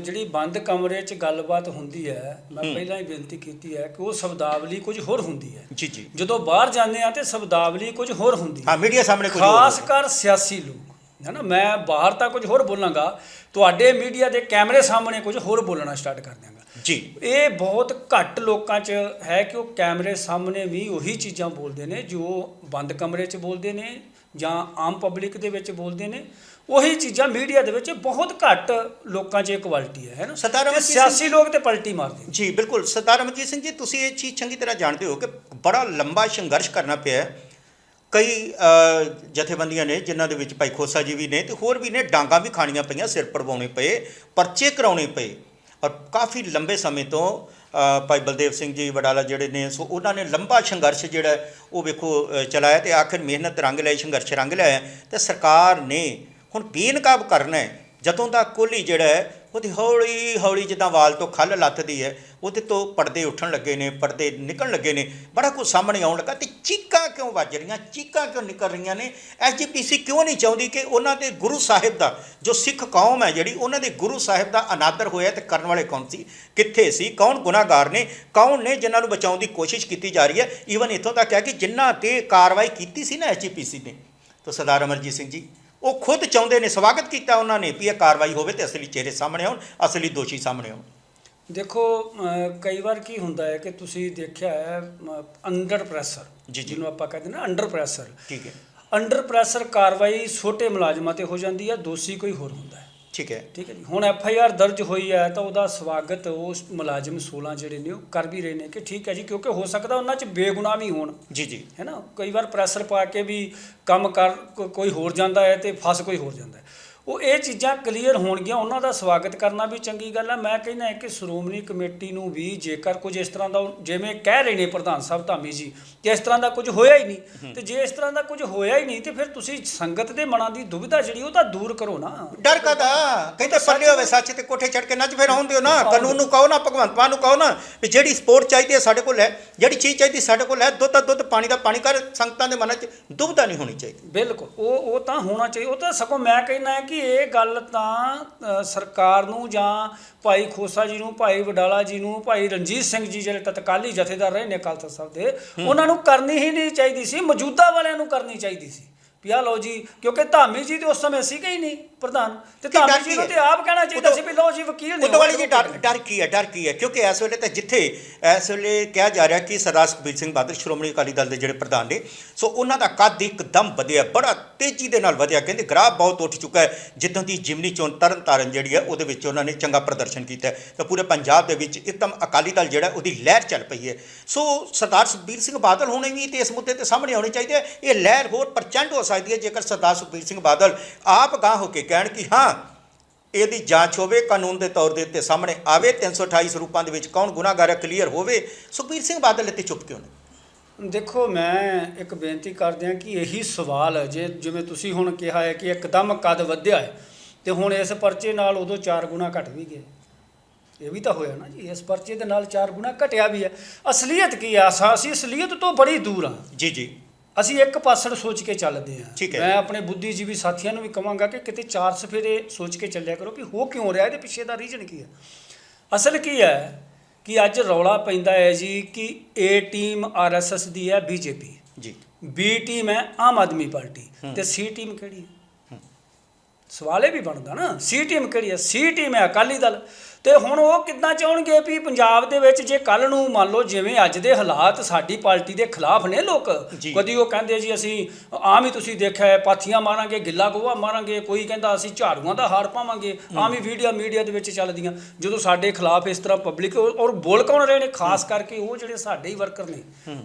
ਜਿਹੜੀ ਬੰਦ ਕਮਰੇ 'ਚ ਗੱਲਬਾਤ ਹੁੰਦੀ ਹੈ ਮੈਂ। ਪਹਿਲਾਂ ਹੀ ਬੇਨਤੀ ਕੀਤੀ ਹੈ ਕਿ ਉਹ ਸ਼ਬਦਾਵਲੀ ਕੁਝ ਹੋਰ ਹੁੰਦੀ ਹੈ। ਜੀ ਜੀ। ਜਦੋਂ ਬਾਹਰ ਜਾਂਦੇ ਆ ਤੇ ਸ਼ਬਦਾਵਲੀ ਕੁਝ ਹੋਰ ਹੁੰਦੀ ਹੈ। ਹਾਂ ਮੀਡੀਆ ਸਾਹਮਣੇ ਕੁਝ ਖਾਸ। ਕਰ ਸਿਆਸੀ ਲੋਕ ਹੈ ਨਾ? ਮੈਂ ਬਾਹਰ ਤਾਂ ਕੁਝ ਹੋਰ ਬੋਲਾਂਗਾ ਤੁਹਾਡੇ ਮੀਡੀਆ ਦੇ ਕੈਮਰੇ ਸਾਹਮਣੇ ਕੁਝ ਹੋਰ ਬੋਲਣਾ ਸਟਾਰਟ ਕਰ ਦਿਆਂਗਾ। ਜੀ। ਇਹ ਬਹੁਤ ਘੱਟ ਲੋਕਾਂ 'ਚ ਹੈ ਕਿ ਉਹ ਕੈਮਰੇ ਸਾਹਮਣੇ ਵੀ ਉਹੀ ਚੀਜ਼ਾਂ ਬੋਲਦੇ ਨੇ ਜੋ ਬੰਦ ਕਮਰੇ 'ਚ ਬੋਲਦੇ ਨੇ ਜਾਂ ਆਮ ਪਬਲਿਕ ਦੇ ਵਿੱਚ ਬੋਲਦੇ ਨੇ। ਉਹੀ ਚੀਜ਼ਾਂ ਮੀਡੀਆ ਦੇ ਵਿੱਚ ਬਹੁਤ ਘੱਟ ਲੋਕਾਂ 'ਚ ਇਹ ਕੁਆਲਿਟੀ ਹੈ ਹੈ ਨਾ? ਸਰਦਾਰ ਤੇ ਸਿਆਸੀ ਲੋਕ ਤੇ ਪਲਟੀ ਮਾਰਦੇ ਨੇ। ਜੀ ਬਿਲਕੁਲ। ਸਰਦਾਰ ਅਮਰਜੀਤ ਸਿੰਘ ਜੀ ਤੁਸੀਂ ਇਹ ਚੀਜ਼ ਚੰਗੀ ਤਰ੍ਹਾਂ ਜਾਣਦੇ ਹੋ ਕਿ ਬੜਾ ਲੰਬਾ ਸੰਘਰਸ਼ ਕਰਨਾ ਪਿਆ ਹੈ। ਕਈ ਅ, ਜਥੇਬੰਦੀਆਂ ਨੇ ਜਿਨ੍ਹਾਂ ਦੇ ਵਿੱਚ ਭਾਈ ਖੋਸਾ ਜੀ ਵੀ ਨੇ ਤੇ ਹੋਰ ਵੀ ਨੇ ਡਾਂਗਾ ਵੀ ਖਾਣੀਆਂ ਪਈਆਂ ਸਿਰ ਪੜਵਾਉਣੇ ਪਏ ਪਰਚੇ ਕਰਾਉਣੇ ਪਏ। ਔਰ ਕਾਫੀ ਲੰਬੇ ਸਮੇਂ ਤੋਂ ਭਾਈ ਬਲਦੇਵ ਸਿੰਘ ਜੀ, ਵਡਾਲਾ ਜਿਹੜੇ ਨੇ, ਸੋ ਉਹਨਾਂ ਨੇ ਲੰਬਾ ਸੰਘਰਸ਼ ਜਿਹੜਾ ਉਹ ਵੇਖੋ ਚਲਾਇਆ ਤੇ ਆਖਿਰ ਮਿਹਨਤ ਰੰਗ ਲਿਆ, ਸੰਘਰਸ਼ ਰੰਗ ਲਿਆ ਤੇ ਸਰਕਾਰ ਨੇ ਹੁਣ ਬੇਨਕਾਬ ਕਰਨਾ ਹੈ ਜਦੋਂ ਦਾ ਕੋਹਲੀ ਜਿਹੜਾ ਹੈ, ਉਹਦੀ ਹੌਲੀ ਹੌਲੀ ਜਿੱਦਾਂ ਵਾਲ ਤੋਂ ਖੱਲ ਲੱਥਦੀ ਹੈ, ਉਹਦੇ ਤੋਂ ਪਰਦੇ ਉੱਠਣ ਲੱਗੇ ਨੇ, ਪਰਦੇ ਨਿਕਲਣ ਲੱਗੇ ਨੇ, ਬੜਾ ਕੁਝ ਸਾਹਮਣੇ ਆਉਣ ਲੱਗਾ ਤੇ ਚੀਕਾਂ ਕਿਉਂ ਵੱਜ ਰਹੀਆਂ, ਚੀਕਾਂ ਕਿਉਂ ਨਿਕਲ ਰਹੀਆਂ ਨੇ? ਐਸਜੀਪੀਸੀ ਕਿਉਂ ਨਹੀਂ ਚਾਹੁੰਦੀ ਕਿ ਉਹਨਾਂ ਦੇ ਗੁਰੂ ਸਾਹਿਬ ਦਾ, ਜੋ ਸਿੱਖ ਕੌਮ ਹੈ ਜਿਹੜੀ, ਉਹਨਾਂ ਦੇ ਗੁਰੂ ਸਾਹਿਬ ਦਾ ਅਨਾਦਰ ਹੋਇਆ ਤੇ ਕਰਨ ਵਾਲੇ ਕੌਣ ਸੀ? ਕਿੱਥੇ ਸੀ? ਕੌਣ ਗੁਨਾਹਗਾਰ ਨੇ? ਕੌਣ ਨੇ ਜਿਨ੍ਹਾਂ ਨੂੰ ਬਚਾਉਣ ਦੀ ਕੋਸ਼ਿਸ਼ ਕੀਤੀ ਜਾ ਰਹੀ ਹੈ? ਈਵਨ ਇੱਥੋਂ ਤੱਕ ਹੈ ਕਿ ਜਿਨ੍ਹਾਂ ਤੇ ਕਾਰਵਾਈ ਕੀਤੀ ਸੀ ਨਾ ਐਸਜੀਪੀਸੀ ਨੇ। ਤਾਂ ਸਰਦਾਰ ਅਮਰਜੀਤ ਸਿੰਘ ਜੀ ਉਹ ਖੁਦ ਚਾਹੁੰਦੇ ਨੇ ਸਵਾਗਤ ਕੀਤਾ ਉਹਨਾਂ ਨੇ ਵੀ ਇਹ ਕਾਰਵਾਈ ਹੋਵੇ ਤੇ ਅਸਲੀ ਚਿਹਰੇ ਸਾਹਮਣੇ ਆਉਣ ਅਸਲੀ ਦੋਸ਼ੀ ਸਾਹਮਣੇ ਆਉਣ। ਦੇਖੋ ਕਈ ਵਾਰ ਕੀ ਹੁੰਦਾ ਹੈ ਕਿ ਤੁਸੀਂ ਦੇਖਿਆ ਹੈ ਅੰਡਰ ਪ੍ਰੈਸ਼ਰ। ਜਿਹਨੂੰ ਆਪਾਂ ਕਹਿੰਦੇ ਨਾ ਅੰਡਰ ਪ੍ਰੈਸ਼ਰ ਠੀਕ ਹੈ। ਅੰਡਰ ਪ੍ਰੈਸ਼ਰ ਕਾਰਵਾਈ ਛੋਟੇ ਮੁਲਾਜ਼ਮਾਂ ਤੇ ਹੋ ਜਾਂਦੀ ਹੈ ਦੋਸ਼ੀ ਕੋਈ ਹੋਰ ਹੁੰਦਾ ਹੈ। ਠੀਕ ਹੈ। ਠੀਕ ਹੈ ਜੀ। ਹੁਣ ਐਫ ਆਈ ਆਰ ਦਰਜ ਹੋਈ ਹੈ ਤਾਂ ਉਹਦਾ ਸਵਾਗਤ ਉਸ ਮੁਲਾਜ਼ਮ 16 ਜਿਹੜੇ ਨੇ ਉਹ ਕਰ ਵੀ ਰਹੇ ਨੇ ਕਿ ਠੀਕ ਹੈ ਜੀ ਕਿਉਂਕਿ ਹੋ ਸਕਦਾ ਉਹਨਾਂ 'ਚ ਬੇਗੁਨਾਹ ਵੀ ਹੋਣ। ਜੀ ਜੀ। ਹੈ ਨਾ? ਕਈ ਵਾਰ ਪ੍ਰੈਸ਼ਰ ਪਾ ਕੇ ਵੀ ਕੰਮ ਕਰ ਕੋਈ ਹੋਰ ਜਾਂਦਾ ਹੈ ਤੇ ਫਸ ਕੋਈ ਹੋਰ ਜਾਂਦਾ ਹੈ। ਉਹ ਇਹ ਚੀਜ਼ਾਂ ਕਲੀਅਰ ਹੋਣਗੀਆਂ ਉਹਨਾਂ ਦਾ ਸਵਾਗਤ ਕਰਨਾ ਵੀ ਚੰਗੀ ਗੱਲ ਹੈ ਮੈਂ ਕਹਿੰਦਾ ਹੈ ਕਿ ਸ਼੍ਰੋਮਣੀ ਕਮੇਟੀ ਨੂੰ ਵੀ ਜੇਕਰ ਕੁਝ ਇਸ ਤਰ੍ਹਾਂ ਦਾ ਜਿਵੇਂ ਕਹਿ ਰਹੇ ਨੇ ਪ੍ਰਧਾਨ ਸਾਹਿਬ ਧਾਮੀ ਜੀ ਕਿ ਇਸ ਤਰ੍ਹਾਂ ਦਾ ਕੁਝ ਹੋਇਆ ਹੀ ਨਹੀਂ ਤੇ ਜੇ ਇਸ ਤਰ੍ਹਾਂ ਦਾ ਕੁਝ ਹੋਇਆ ਹੀ ਨਹੀਂ ਤੇ ਫਿਰ ਤੁਸੀਂ ਸੰਗਤ ਦੇ ਮਨਾਂ ਦੀ ਦੁਵਿਧਾ ਜਿਹੜੀ ਉਹ ਤਾਂ ਦੂਰ ਕਰੋ ਨਾ। ਡਰ ਕਾਦਾ ਕਹਿੰਦੇ ਪੱਲੇ ਹੋਵੇ ਸੱਚ ਤੇ ਕੋਠੇ ਚੜ ਕੇ ਨੱਚ ਫਿਰ ਆਉਣ ਦਿਓ ਨਾ। ਕਾਨੂੰਨ ਨੂੰ ਕਹੋ ਨਾ ਭਗਵੰਤ ਮਾਨ ਨੂੰ ਕਹੋ ਨਾ ਵੀ ਜਿਹੜੀ ਸਪੋਰਟ ਚਾਹੀਦੀ ਹੈ ਸਾਡੇ ਕੋਲ ਹੈ ਜਿਹੜੀ ਚੀਜ਼ ਚਾਹੀਦੀ ਸਾਡੇ ਕੋਲ ਹੈ ਦੁੱਧ ਦਾ ਦੁੱਧ ਪਾਣੀ ਦਾ ਪਾਣੀ ਕਰ ਸੰਗਤਾਂ ਦੇ ਮਨਾਂ 'ਚ ਦੁਬਦਾ ਨਹੀਂ ਹੋਣੀ ਚਾਹੀਦੀ। ਬਿਲਕੁਲ ਉਹ ਉਹ ਤਾਂ ਹੋਣਾ ਚਾਹੀਦਾ ਉਹ ਤਾਂ ਸਗੋਂ ਮੈਂ ਕਹਿੰਦਾ ਹੈ ਕਿ ਇਹ ਗੱਲ ਤਾਂ ਸਰਕਾਰ ਨੂੰ ਜਾਂ ਭਾਈ ਖੋਸਾ ਜੀ ਨੂੰ ਭਾਈ ਵਡਾਲਾ ਜੀ ਨੂੰ ਭਾਈ ਰਣਜੀਤ ਸਿੰਘ ਜੀ ਜਿਹੜੇ ਤਤਕਾਲੀ ਜਥੇਦਾਰ ਰਹੇ ਨੇ ਅਕਾਲ ਤਖਤ ਸਾਹਿਬ ਦੇ ਉਹਨਾਂ ਨੂੰ ਕਰਨੀ ਹੀ ਨਹੀਂ ਚਾਹੀਦੀ ਸੀ ਮੌਜੂਦਾ ਵਾਲਿਆਂ ਨੂੰ ਕਰਨੀ ਚਾਹੀਦੀ ਸੀ। ਆਹ ਲਓ ਜੀ ਕਿਉਂਕਿ ਧਾਮੀ ਜੀ ਤੇ ਉਸ ਸਮੇਂ ਸੀਗੇ ਹੀ ਨਹੀਂ। ਪ੍ਰਧਾਨ ਤੇ ਧਾਮੀ ਜੀ ਨੂੰ? ਤੇ ਆਪ ਕਹਿਣਾ ਚਾਹੀਦਾ ਸੀ ਵੀ ਲਓ ਜੀ ਵਕੀਲ ਨੇ ਉਦੋਂ ਵਾਲੀ ਜੀ ਡਰ ਡਰ ਕੀ ਹੈ ਡਰ ਕੀ ਹੈ? ਕਿਉਂਕਿ ਇਸ ਵੇਲੇ ਤਾਂ ਜਿੱਥੇ ਇਸ ਵੇਲੇ ਕਿਹਾ ਜਾ ਰਿਹਾ ਕਿ ਸਰਦਾਰ ਸੁਖਬੀਰ ਸਿੰਘ ਬਾਦਲ ਸ਼੍ਰੋਮਣੀ ਅਕਾਲੀ ਦਲ ਦੇ ਜਿਹੜੇ ਪ੍ਰਧਾਨ ਨੇ ਸੋ ਉਹਨਾਂ ਦਾ ਕੱਦ ਇੱਕਦਮ ਵਧਿਆ ਬੜਾ ਤੇਜ਼ੀ ਦੇ ਨਾਲ ਵਧਿਆ ਕਹਿੰਦੇ ਗ੍ਰਾਫ ਬਹੁਤ ਉੱਠ ਚੁੱਕਾ ਹੈ। ਜਿੱਦਾਂ ਦੀ ਜਿਮਨੀ ਚੋਣ ਤਰਨ ਤਾਰਨ ਜਿਹੜੀ ਹੈ ਉਹਦੇ ਵਿੱਚ ਉਹਨਾਂ ਨੇ ਚੰਗਾ ਪ੍ਰਦਰਸ਼ਨ ਕੀਤਾ ਤਾਂ ਪੂਰੇ ਪੰਜਾਬ ਦੇ ਵਿੱਚ ਇੱਕਦਮ ਅਕਾਲੀ ਦਲ ਜਿਹੜਾ ਉਹਦੀ ਲਹਿਰ ਚੱਲ ਪਈ ਹੈ। ਸੋ ਸਰਦਾਰ ਸੁਖਬੀਰ ਸਿੰਘ ਬਾਦਲ ਹੋਣੇ ਵੀ ਤੇ ਇਸ ਮੁੱਦੇ ਤੇ ਸਾਹਮਣੇ ਆਉਣੇ ਚਾਹੀਦੇ ਇਹ ਲਹਿਰ ਹੋਰ ਪ੍ਰਚੰਡ ਹੋ ਸਕਦੀ ਹੈ ਜੇਕਰ ਸਰਦਾਰ ਸੁਖਬੀਰ ਸਿੰਘ ਬਾਦਲ ਆਪ ਗਾਂਹ ਹੋ ਕੇ ਕਹਿਣ ਕਿ ਹਾਂ ਇਹਦੀ ਜਾਂਚ ਹੋਵੇ ਕਾਨੂੰਨ ਦੇ ਤੌਰ ਦੇ ਉੱਤੇ ਸਾਹਮਣੇ ਆਵੇ 328 ਸਰੂਪਾਂ ਦੇ ਵਿੱਚ ਕੌਣ ਗੁਨਾਹਗਾਰ ਹੈ ਕਲੀਅਰ ਹੋਵੇ। ਸੁਖਬੀਰ ਸਿੰਘ ਬਾਦਲ ਇੱਥੇ ਚੁੱਪ ਕਿਉਂ ਨੇ? ਦੇਖੋ ਮੈਂ ਇੱਕ ਬੇਨਤੀ ਕਰਦਿਆਂ ਕਿ ਇਹੀ ਸਵਾਲ ਹੈ ਜੇ ਜਿਵੇਂ ਤੁਸੀਂ ਹੁਣ ਕਿਹਾ ਹੈ ਕਿ ਇੱਕਦਮ ਕਦ ਵਧਿਆ ਹੈ ਤੇ ਹੁਣ ਇਸ ਪਰਚੇ ਨਾਲ ਉਦੋਂ 4 ਗੁਣਾ ਘਟ ਵੀ ਗਏ। ਇਹ ਵੀ ਤਾਂ ਹੋਇਆ ਨਾ ਜੀ ਇਸ ਪਰਚੇ ਦੇ ਨਾਲ 4 ਗੁਣਾ ਘਟਿਆ ਵੀ ਹੈ। ਅਸਲੀਅਤ ਕੀ ਆ ਅਸਾਂ- ਅਸੀਂ ਅਸਲੀਅਤ ਤੋਂ ਬੜੀ ਦੂਰ ਆ ਜੀ ਜੀ। ਅਸੀਂ ਇੱਕ ਪਾਸੜ ਸੋਚ ਕੇ ਚੱਲਦੇ ਹਾਂ। ਠੀਕ ਹੈ। ਮੈਂ ਆਪਣੇ ਬੁੱਧੀਜੀਵੀ ਸਾਥੀਆਂ ਨੂੰ ਵੀ ਕਹਾਂਗਾ ਕਿ ਕਿਤੇ ਚਾਰ ਸਫੇਰੇ ਸੋਚ ਕੇ ਚੱਲਿਆ ਕਰੋ ਕਿ ਹੋ ਕਿਉਂ ਰਿਹਾ ਇਹਦੇ ਪਿੱਛੇ ਦਾ ਰੀਜਨ ਕੀ ਹੈ? ਅਸਲ ਕੀ ਹੈ ਕਿ ਅੱਜ ਰੌਲਾ ਪੈਂਦਾ ਹੈ ਜੀ ਕਿ ਏ ਟੀਮ ਆਰਐਸਐਸ ਦੀ ਹੈ ਬੀਜੇਪੀ ਜੀ ਬੀ ਟੀਮ ਹੈ ਆਮ ਆਦਮੀ ਪਾਰਟੀ ਤੇ ਸੀ ਟੀਮ ਕਿਹੜੀ ਹੈ? ਸਵਾਲ ਇਹ ਵੀ ਬਣਦਾ ਨਾ ਸੀ ਟੀਮ ਕਿਹੜੀ ਹੈ? ਸੀ ਟੀਮ ਹੈ ਅਕਾਲੀ ਦਲ। ਤੇ ਹੁਣ ਉਹ ਕਿੱਦਾਂ ਚਾਹਣਗੇ ਵੀ ਪੰਜਾਬ ਦੇ ਵਿੱਚ ਜੇ ਕੱਲ ਨੂੰ ਮੰਨ ਲਓ ਜਿਵੇਂ ਅੱਜ ਦੇ ਹਾਲਾਤ ਸਾਡੀ ਪਾਰਟੀ ਦੇ ਖਿਲਾਫ ਨੇ ਲੋਕ। ਕਦੀ ਉਹ ਕਹਿੰਦੇ ਜੀ ਅਸੀਂ ਆਮ ਹੀ ਤੁਸੀਂ ਦੇਖਿਆ ਹੈ, ਪਾਥੀਆਂ ਮਾਰਾਂਗੇ ਗਿੱਲਾ ਗੋਹਾ ਮਾਰਾਂਗੇ ਕੋਈ ਕਹਿੰਦਾ ਅਸੀਂ ਝਾੜੂਆਂ ਦਾ ਹਾਰ ਪਾਵਾਂਗੇ ਆਮ ਹੀ ਵੀਡੀਓ ਮੀਡੀਆ ਦੇ ਵਿੱਚ ਚੱਲਦੀਆਂ। ਜਦੋਂ ਸਾਡੇ ਖਿਲਾਫ ਇਸ ਤਰ੍ਹਾਂ ਪਬਲਿਕ ਔਰ ਬੋਲ ਕੌਣ ਰਹੇ ਨੇ? ਖਾਸ ਕਰਕੇ ਉਹ ਜਿਹੜੇ ਸਾਡੇ ਹੀ ਵਰਕਰ ਨੇ।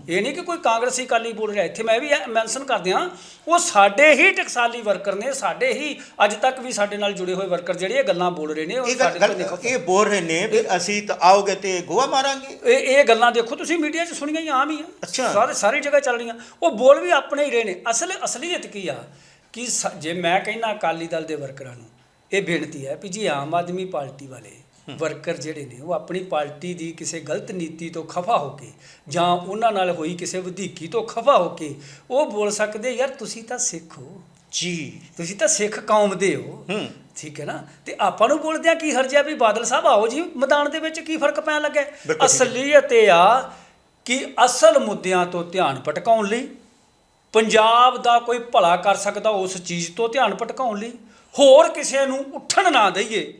ਇਹ ਨਹੀਂ ਕਿ ਕੋਈ ਕਾਂਗਰਸੀ ਕਾਲੀ ਬੋਲ ਰਿਹਾ। ਇੱਥੇ ਮੈਂ ਵੀ ਮੈਂਸ਼ਨ ਕਰ ਦਿਆਂ ਉਹ ਸਾਡੇ ਹੀ ਟਕਸਾਲੀ ਵਰਕਰ ਨੇ ਸਾਡੇ ਹੀ ਅੱਜ ਤੱਕ ਵੀ ਸਾਡੇ ਨਾਲ ਜੁੜੇ ਹੋਏ ਵਰਕਰ ਜਿਹੜੇ ਇਹ ਗੱਲਾਂ ਬੋਲ ਰਹੇ ਨੇ ਉਹ ਸਾਡੇ ਤੋਂ ਨਿਕਲ ਇਹ ਬੋਲ ਰਹੇ ਨੇ ਵੀ ਅਸੀਂ ਤਾਂ ਆਓਗੇ ਤੇ ਗੋਆ ਮਾਰਾਂਗੇ। ਇਹ ਇਹ ਗੱਲਾਂ ਦੇਖੋ ਤੁਸੀਂ ਮੀਡੀਆ 'ਚ ਸੁਣੀਆਂ ਹੀ ਆਮ ਹੀ ਆ। ਅੱਛਾ। ਸਾਰੇ ਸਾਰੀ ਜਗ੍ਹਾ ਚੱਲ ਰਹੀਆਂ। ਉਹ ਬੋਲ ਵੀ ਆਪਣੇ ਹੀ ਰਹੇ ਨੇ। ਅਸਲ ਅਸਲੀਅਤ ਕੀ ਆ? ਕਿ ਸ- ਜੇ ਮੈਂ ਕਹਿੰਦਾ ਅਕਾਲੀ ਦਲ ਦੇ ਵਰਕਰਾਂ ਨੂੰ ਇਹ ਬੇਨਤੀ ਹੈ ਵੀ ਜੀ ਆਮ ਆਦਮੀ ਪਾਰਟੀ ਵਾਲੇ ਵਰਕਰ ਜਿਹੜੇ ਨੇ ਉਹ ਆਪਣੀ ਪਾਰਟੀ ਦੀ ਕਿਸੇ ਗਲਤ ਨੀਤੀ ਤੋਂ ਖਫਾ ਹੋ ਕੇ ਜਾਂ ਉਹਨਾਂ ਨਾਲ ਹੋਈ ਕਿਸੇ ਵਧੀਕੀ ਤੋਂ ਖਫਾ ਹੋ ਕੇ ਉਹ ਬੋਲ ਸਕਦੇ ਯਾਰ ਤੁਸੀਂ ਤਾਂ ਸਿੱਖ ਹੋ। ਜੀ ਤੁਸੀਂ ਤਾਂ ਸਿੱਖ ਕੌਮ ਦੇ ਹੋ। ਹੂੰ। ਠੀਕ ਹੈ ਨਾ? ਤੇ ਆਪਾਂ ਨੂੰ ਬੋਲਦਿਆਂ ਕੀ ਹਰਜਿਆ ਵੀ ਬਾਦਲ ਸਾਹਿਬ ਆਓ ਜੀ ਮੈਦਾਨ ਦੇ ਵਿੱਚ ਕੀ ਫ਼ਰਕ ਪੈਣ ਲੱਗਾ। ਅਸਲੀਅਤ ਇਹ ਆ ਕਿ ਅਸਲ ਮੁੱਦਿਆਂ ਤੋਂ ਧਿਆਨ ਭਟਕਾਉਣ ਲਈ ਪੰਜਾਬ ਦਾ ਕੋਈ ਭਲਾ ਕਰ ਸਕਦਾ ਉਸ ਚੀਜ਼ ਤੋਂ ਧਿਆਨ ਭਟਕਾਉਣ ਲਈ ਹੋਰ ਕਿਸੇ ਨੂੰ ਉੱਠਣ ਨਾ ਦਈਏ।